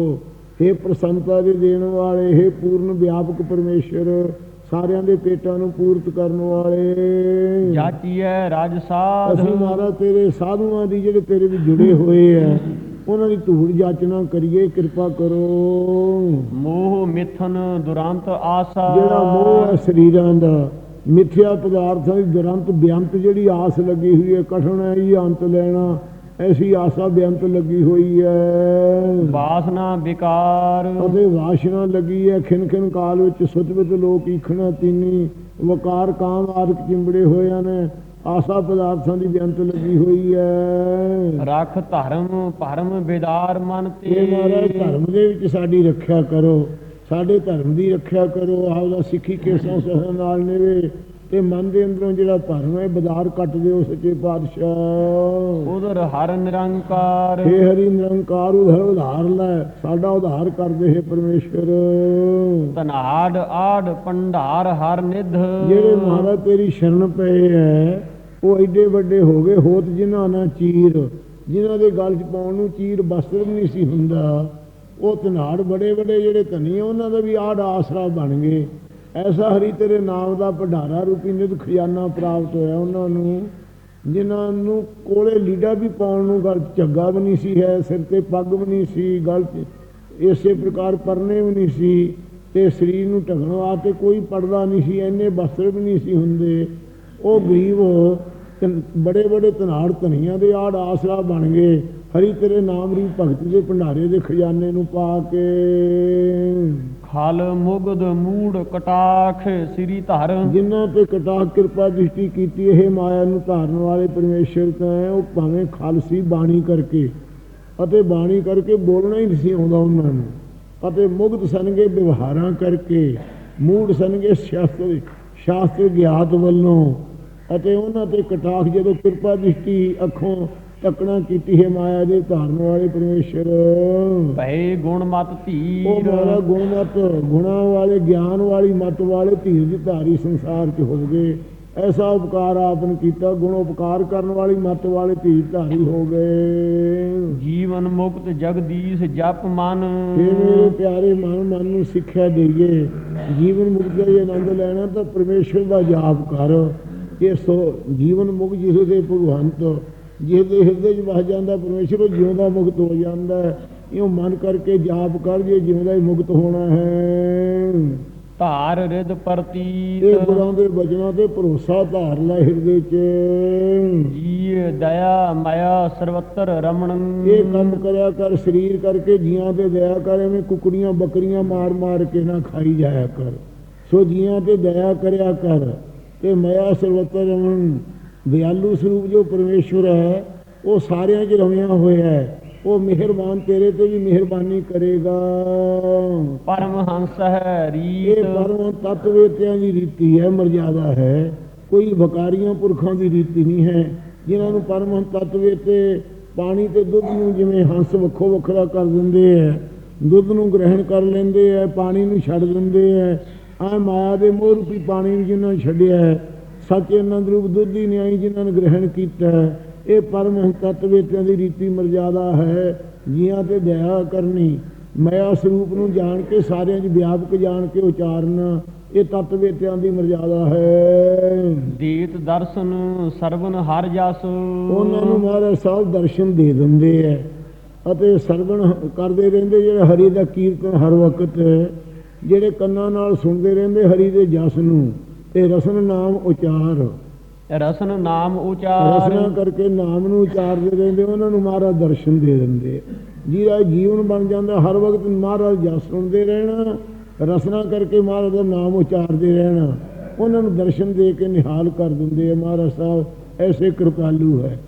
ਹੈ ਪ੍ਰਸੰਨਤਾ ਦੇ ਦੇਣ ਵਾਲੇ ਹੈ ਪੂਰਨ ਵਿਆਪਕ ਪਰਮੇਸ਼ਰ। ਸਾਰਿਆਂ ਦੇ ਪੇਟਾਂ ਨੂੰ ਪੂਰਤ ਕਰਨ ਵਾਲੇ। ਜਾਚੀਐ ਰਾਜ ਸਾਧ। ਅਸੀਂ ਮਹਾਰਾਜ ਤੇਰੇ ਸਾਧੂਆਂ ਦੀ ਜਿਹੜੇ ਤੇਰੇ ਵੀ ਜੁੜੇ ਹੋਏ ਆ ਉਹਨਾਂ ਦੀ ਧੂੜ ਜਾਚਨਾ ਕਰੀਏ ਕਿਰਪਾ ਕਰੋ। ਮੋਹ ਮਿਥਨ ਦੁਰੰਤ ਆਸਾ। ਜਿਹੜਾ ਮੋਹ ਹੈ ਸਰੀਰਾਂ ਦਾ ਮਿੱਥਿਆ ਪਦਾਰਥਾਂ ਦੀ ਦੁਰੰਤ ਬੇਅੰਤ ਜਿਹੜੀ ਆਸ ਲੱਗੀ ਹੋਈ ਹੈ ਕਠਨ ਹੈ ਇਹ ਅੰਤ ਲੈਣਾ। ਐਸੀ ਆਸਾ ਬੇਅੰਤ ਲੱਗੀ ਹੋਈ ਹੈ ਵਾਸਨਾ ਵਿਕਾਰ। ਅਤੇ ਵਾਸ਼ਨਾ ਲੱਗੀ ਹੈ ਖਿਨ ਖਿਨ ਕਾਲ ਵਿੱਚ ਸੁਤ ਵਿੱਚ ਲੋਕ ਈਖਣਾ ਤੀਨੀ ਵਕਾਰ ਕਾਮ ਆਦਿਕ ਚਿੰਬੜੇ ਹੋਏ ਨੇ ਆਸਾ ਪਦਾਰਥਾਂ ਦੀ ਬੇਅੰਤ ਲੱਗੀ ਹੋਈ ਹੈ ਰਖ ਧਰਮ ਭਰਮ ਬੇਦਾਰ ਮਨ ਤੇ। ਇਹ ਮਹਾਰਾਜ ਧਰਮ ਦੇ ਵਿੱਚ ਸਾਡੀ ਰੱਖਿਆ ਕਰੋ ਸਾਡੇ ਧਰਮ ਦੀ ਰੱਖਿਆ ਕਰੋ ਆਪਦਾ ਸਿੱਖੀ ਕੇਸਾਂ ਸਹਨ ਨਾਲ ਨੇਵੇ। ਤੇ ਮਨ ਦੇ ਅੰਦਰੋਂ ਜਿਹੜਾ ਭਰਮ ਹੈ ਬਦਾਰ ਕੱਟ ਦਿਓ ਸੱਚੇ ਪਾਤਸ਼ਾਹ। ਉਦਰ ਹਰ ਨਿਰੰਕਾਰ। ਹੇ ਹਰੀ ਨਿਰੰਕਾਰ ਉਧਰ ਉਧਾਰ ਲੈ ਸਾਡਾ ਉਧਾਰ ਕਰਦੇ ਹੈ ਪਰਮੇਸ਼ਰ ਤਨਾੜ ਆੜ ਪੰਡਾਰ ਹਰ ਨਿਧ। ਜਿਹੜੇ ਮਹਾਰਾਜ ਤੇਰੀ ਸ਼ਰਨ ਪਏ ਹੈ ਉਹ ਐਡੇ ਵੱਡੇ ਹੋ ਗਏ ਹੋਤ ਜਿਨ੍ਹਾਂ ਨਾਲ ਚੀਰ। ਜਿਨ੍ਹਾਂ ਦੇ ਗਲ 'ਚ ਪਾਉਣ ਨੂੰ ਚੀਰ ਬਸਤਰ ਵੀ ਨਹੀਂ ਸੀ ਹੁੰਦਾ। ਉਹ ਧਨਾੜ ਬੜੇ ਬੜੇ ਜਿਹੜੇ ਧਨੀ ਉਹਨਾਂ ਦਾ ਵੀ ਆੜ ਆਸਰਾ ਬਣ ਗਏ। ਐਸਾ ਹਰੀ ਤੇਰੇ ਨਾਮ ਦਾ ਭੰਡਾਰਾ ਰੂਪੀ ਨਿਧ ਖਜ਼ਾਨਾ ਪ੍ਰਾਪਤ ਹੋਇਆ ਉਹਨਾਂ ਨੂੰ, ਜਿਨ੍ਹਾਂ ਨੂੰ ਕੋਲੇ ਲੀੜਾ ਵੀ ਪਾਉਣ ਨੂੰ ਗਲ 'ਚ ਝੱਗਾ ਵੀ ਨਹੀਂ ਸੀ, ਹੈ ਸਿਰ ਤੇ ਪੱਗ ਵੀ ਨਹੀਂ ਸੀ, ਗਲ ਇਸੇ ਪ੍ਰਕਾਰ ਪਰਨੇ ਵੀ ਨਹੀਂ ਸੀ ਤੇ ਸਰੀਰ ਨੂੰ ਢਕਣ ਵਾਸਤੇ ਕੋਈ ਪਰਦਾ ਨਹੀਂ ਸੀ ਐਨੇ ਬਸਤਰ ਵੀ ਨਹੀਂ ਸੀ ਹੁੰਦੇ। ਉਹ ਗਰੀਬ ਧਨ- ਬੜੇ ਬੜੇ ਤਨਾੜ ਧਨੀਆਂ ਦੇ ਆੜ ਆਸਰਾ ਬਣ ਗਏ। ਹਰੀ ਤੇਰੇ ਨਾਮ ਦੀ ਭਗਤੀ ਦੇ ਭੰਡਾਰੇ ਦੇ ਖਜ਼ਾਨੇ ਨੂੰ ਪਾ ਕੇ ਖਲ ਮੁਗਦ ਮੂੜ ਕਟਾਖ ਸ੍ਰੀ ਧਰ। ਜਿਨ੍ਹਾਂ ਤੇ ਕਟਾਖ ਕਿਰਪਾ ਦ੍ਰਿਸ਼ਟੀ ਕੀਤੀ, ਇਹ ਮਾਇਆ ਨੂੰ ਧਾਰਨ ਵਾਲੇ ਪਰਮੇਸ਼ਰ ਤਾਂ ਉਹ ਭਾਵੇਂ ਖਾਲਸੀ ਬਾਣੀ ਕਰਕੇ ਅਤੇ ਬਾਣੀ ਕਰਕੇ ਬੋਲਣਾ ਹੀ ਨਹੀਂ ਸੀ ਆਉਂਦਾ ਉਹਨਾਂ ਨੂੰ। ਅਤੇ ਮੁਗਧ ਸਨਗੇ ਵਿਵਹਾਰਾਂ ਕਰਕੇ, ਮੂੜ ਸਨਗੇ ਸ਼ਾਸਤਰ ਸ਼ਾਸਤਰ ਗਿਆਤ ਵੱਲੋਂ ਅਤੇ ਉਹਨਾਂ ਤੇ ਕਟਾਖ ਜਦੋਂ ਕਿਰਪਾ ਦ੍ਰਿਸ਼ਟੀ ਅੱਖੋਂ ਤੱਕਣਾ ਕੀਤੀ ਹੈ ਮਾਇਆ ਦੇ ਧਾਰਨ ਵਾਲੇ ਪਰਮੇਸ਼ਰ। ਭਏ ਗੁਣ ਮਤ ਉਹ ਧੀਰ ਮਾਰਾ ਗੁਣਮਤ ਗੁਣਾ ਵਾਲੇ ਗਿਆਨ ਵਾਲੀ ਮਤ ਵਾਲੇ ਧੀਰ ਦੀ ਧਾਰੀ ਸੰਸਾਰ 'ਚ ਹੋ ਗਏ। ਐਸਾ ਉਪਕਾਰ ਆਪਨ ਕੀਤਾ ਗੁਣ ਉਪਕਾਰ ਕਰਨ ਵਾਲੀ ਮਤ ਵਾਲੇ ਧੀਰ ਧਾਰੀ ਹੋ ਗਏ। ਜੀਵਨ ਮੁਕਤ ਜਗਦੀਸ਼ ਜਪ ਮਨ। ਪਿਆਰੇ ਮਨ ਮਨ ਨੂੰ ਸਿੱਖਿਆ ਦੇਈਏ। ਜੀਵਨ ਮੁਕਤ ਦਾ ਆਨੰਦ ਲੈਣਾ ਤਾਂ ਪਰਮੇਸ਼ਰ ਦਾ ਜਾਪ ਕਰ। ਇਹ ਸੋ ਜੀਵਨ ਮੁਕਤ ਜਿਸ ਦੇ ਭਗਵੰਤ ਜਿਸ ਦੇ ਹਿਰਦੇ 'ਚ ਵਸ ਜਾਂਦਾ ਪਰਮੇਸ਼ਰ ਉਹ ਜਿਉਂਦਾ ਮੁਕਤ ਹੋ ਜਾਂਦਾ ਹੈ। ਇਉਂ ਮਨ ਕਰਕੇ ਜਾਪ ਕਰ ਜੇ ਜਿਉਂਦਾ ਹੀ ਮੁਕਤ ਹੋਣਾ ਹੈ। ਧਾਰ ਰਿਦ ਇਹ ਪ੍ਰਤੀਤ ਗੁਰਾਂ ਦੇ ਬਚਨਾਂ ਤੇ ਭਰੋਸਾ ਧਾਰ ਲੈ ਹਿਰਦੇ 'ਚ। ਜੀ ਦਇਆ ਮਾਇਆ ਸਰਵਤਰ ਰਮਣ। ਇਹ ਕੰਮ ਕਰਿਆ ਕਰ ਸਰੀਰ ਕਰਕੇ ਜੀਆਂ ਤੇ ਦਇਆ ਕਰ ਐਵੇਂ ਕੁਕੜੀਆਂ ਬੱਕਰੀਆਂ ਮਾਰ ਮਾਰ ਕੇ ਨਾ ਖਾਈ ਜਾਇਆ ਕਰ। ਸੋ ਜੀਆਂ ਤੇ ਦਇਆ ਕਰਿਆ ਕਰ ਤੇ ਮਾਇਆ ਸਰਵਤਰ ਰਮਣ। ਦਿਆਲੂ ਸਰੂਪ ਜੋ ਪਰਮੇਸ਼ਵਰ ਹੈ ਉਹ ਸਾਰਿਆਂ 'ਚ ਰਮਿਆ ਹੋਇਆ ਹੈ। ਉਹ ਮਿਹਰਬਾਨ ਤੇਰੇ ਤੇ ਵੀ ਮਿਹਰਬਾਨੀ ਕਰੇਗਾ। ਪਰਮ ਹੰਸ ਹੈ ਇਹ ਰੀਤ ਪਰਮ ਤਤਵੇਤਿਆਂ ਦੀ ਰੀਤੀ ਹੈ ਮਰਜ਼ਾਦਾ ਹੈ। ਕੋਈ ਵਕਾਰੀਆਂ ਪੁਰਖਾਂ ਦੀ ਰੀਤੀ ਨਹੀਂ ਹੈ। ਜਿਨ੍ਹਾਂ ਨੂੰ ਪਰਮ ਤਤਵੇ ਤੇ ਪਾਣੀ ਤੇ ਦੁੱਧ ਨੂੰ ਜਿਵੇਂ ਹੰਸ ਵੱਖੋ ਵੱਖਰਾ ਕਰ ਦਿੰਦੇ ਹੈ ਦੁੱਧ ਨੂੰ ਗ੍ਰਹਿਣ ਕਰ ਲੈਂਦੇ ਹੈ ਪਾਣੀ ਨੂੰ ਛੱਡ ਦਿੰਦੇ ਹੈ। ਆ ਮਾਇਆ ਦੇ ਮੋਹ ਰੂਪੀ ਪਾਣੀ ਨੂੰ ਜਿਨ੍ਹਾਂ ਛੱਡਿਆ ਹੈ ਸੱਚ ਆਨੰਦ ਰੂਪ ਦੁੱਧ ਹੀ ਨਿਆਈ ਜਿਨ੍ਹਾਂ ਨੇ ਗ੍ਰਹਿਣ ਕੀਤਾ ਇਹ ਪਰਮ ਤਤਵੇਤਿਆਂ ਦੀ ਰੀਤੀ ਮਰਜ਼ਾਦਾ ਹੈ ਜੀਆਂ ਤੇ ਦਇਆ ਕਰਨੀ। ਮਾਇਆ ਸਰੂਪ ਨੂੰ ਜਾਣ ਕੇ ਸਾਰਿਆਂ 'ਚ ਵਿਆਪਕ ਜਾਣ ਕੇ ਉਚਾਰਨਾ ਇਹ ਤਤਵੇਤਿਆਂ ਦੀ ਮਰਜ਼ਾਦਾ ਹੈ। ਦੇਤ ਦਰਸ਼ਨ ਸਰਵਨ ਹਰ ਜਸ। ਉਹਨਾਂ ਨੂੰ ਮਹਾਰਾਜ ਸਾਹਿਬ ਦਰਸ਼ਨ ਦੇ ਦਿੰਦੇ ਐ ਅਤੇ ਸਰਵਣ ਕਰਦੇ ਰਹਿੰਦੇ ਜਿਹੜੇ ਹਰੀ ਦਾ ਕੀਰਤਨ ਹਰ ਵਕਤ ਜਿਹੜੇ ਕੰਨਾਂ ਨਾਲ ਸੁਣਦੇ ਰਹਿੰਦੇ ਹਰੀ ਦੇ ਜਸ ਨੂੰ। ਤੇ ਰਸਨ ਨਾਮ ਉਚਾਰ। ਰਸਨ ਨਾਮ ਉਚਾਰ। ਰਸਨਾ ਕਰਕੇ ਨਾਮ ਨੂੰ ਉਚਾਰਦੇ ਰਹਿੰਦੇ ਉਹਨਾਂ ਨੂੰ ਮਹਾਰਾਜ ਦਰਸ਼ਨ ਦੇ ਦਿੰਦੇ। ਜਿਹਦਾ ਜੀਵਨ ਬਣ ਜਾਂਦਾ ਹਰ ਵਕਤ ਮਹਾਰਾਜ ਜਸ ਸੁਣਦੇ ਰਹਿਣਾ। ਰਸਨਾ ਕਰਕੇ ਮਹਾਰਾਜ ਦਾ ਨਾਮ ਉਚਾਰਦੇ ਰਹਿਣਾ। ਉਹਨਾਂ ਨੂੰ ਦਰਸ਼ਨ ਦੇ ਕੇ ਨਿਹਾਲ ਕਰ ਦਿੰਦੇ ਆ ਮਹਾਰਾਜ ਸਾਹਿਬ ਐਸੇ ਕਿਰਪਾਲੂ ਹੈ।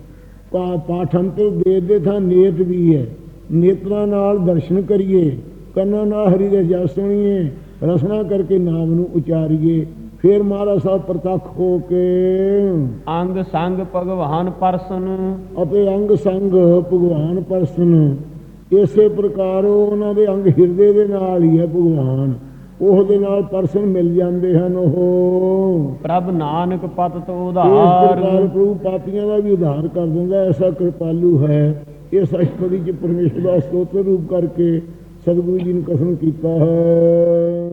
ਪਾ ਪਾਠੰਤਰ ਦੇ ਦੇ ਥਾਂ ਨੇਤ ਵੀ ਹੈ। ਨੇਤਰਾਂ ਨਾਲ ਦਰਸ਼ਨ ਕਰੀਏ ਕੰਨਾਂ ਨਾਲ ਹਰੀ ਦੇ ਜਸ ਸੁਣੀਏ ਰਸਨਾ ਕਰਕੇ ਨਾਮ ਨੂੰ ਉਚਾਰੀਏ। ਫਿਰ ਮਹਾਰਾਜ ਸਾਹਿਬ ਪ੍ਰਤੱਖ ਹੋ ਕੇ ਅੰਗ ਸੰਗ ਭਗਵਾਨ ਪਰਸਨ। ਅਤੇ ਅੰਗ ਸੰਗ ਭਗਵਾਨ ਪਰਸਨ ਇਸੇ ਪ੍ਰਕਾਰ ਉਹਨਾਂ ਦੇ ਅੰਗ ਹਿਰਦੇ ਦੇ ਨਾਲ ਹੀ ਹੈ ਭਗਵਾਨ। ਉਹਦੇ ਨਾਲ ਪਰਸਨ ਮਿਲ ਜਾਂਦੇ ਹਨ ਉਹ। ਪ੍ਰਭ ਨਾਨਕ ਪਤ ਤੋ ਉਧਾਰ। ਪ੍ਰਭੂ ਪਾਪੀਆਂ ਦਾ ਵੀ ਉਧਾਰ ਕਰ ਦਿੰਦਾ ਐਸਾ ਕਿਰਪਾਲੂ ਹੈ। ਇਸ ਅਸ਼ਟਪਦੀ ਚ ਪਰਮੇਸ਼ਰ ਦਾ ਸਤੋਤਰ ਰੂਪ ਕਰਕੇ ਸਤਿਗੁਰੂ ਜੀ ਨੇ ਕਥਨ ਕੀਤਾ ਹੈ।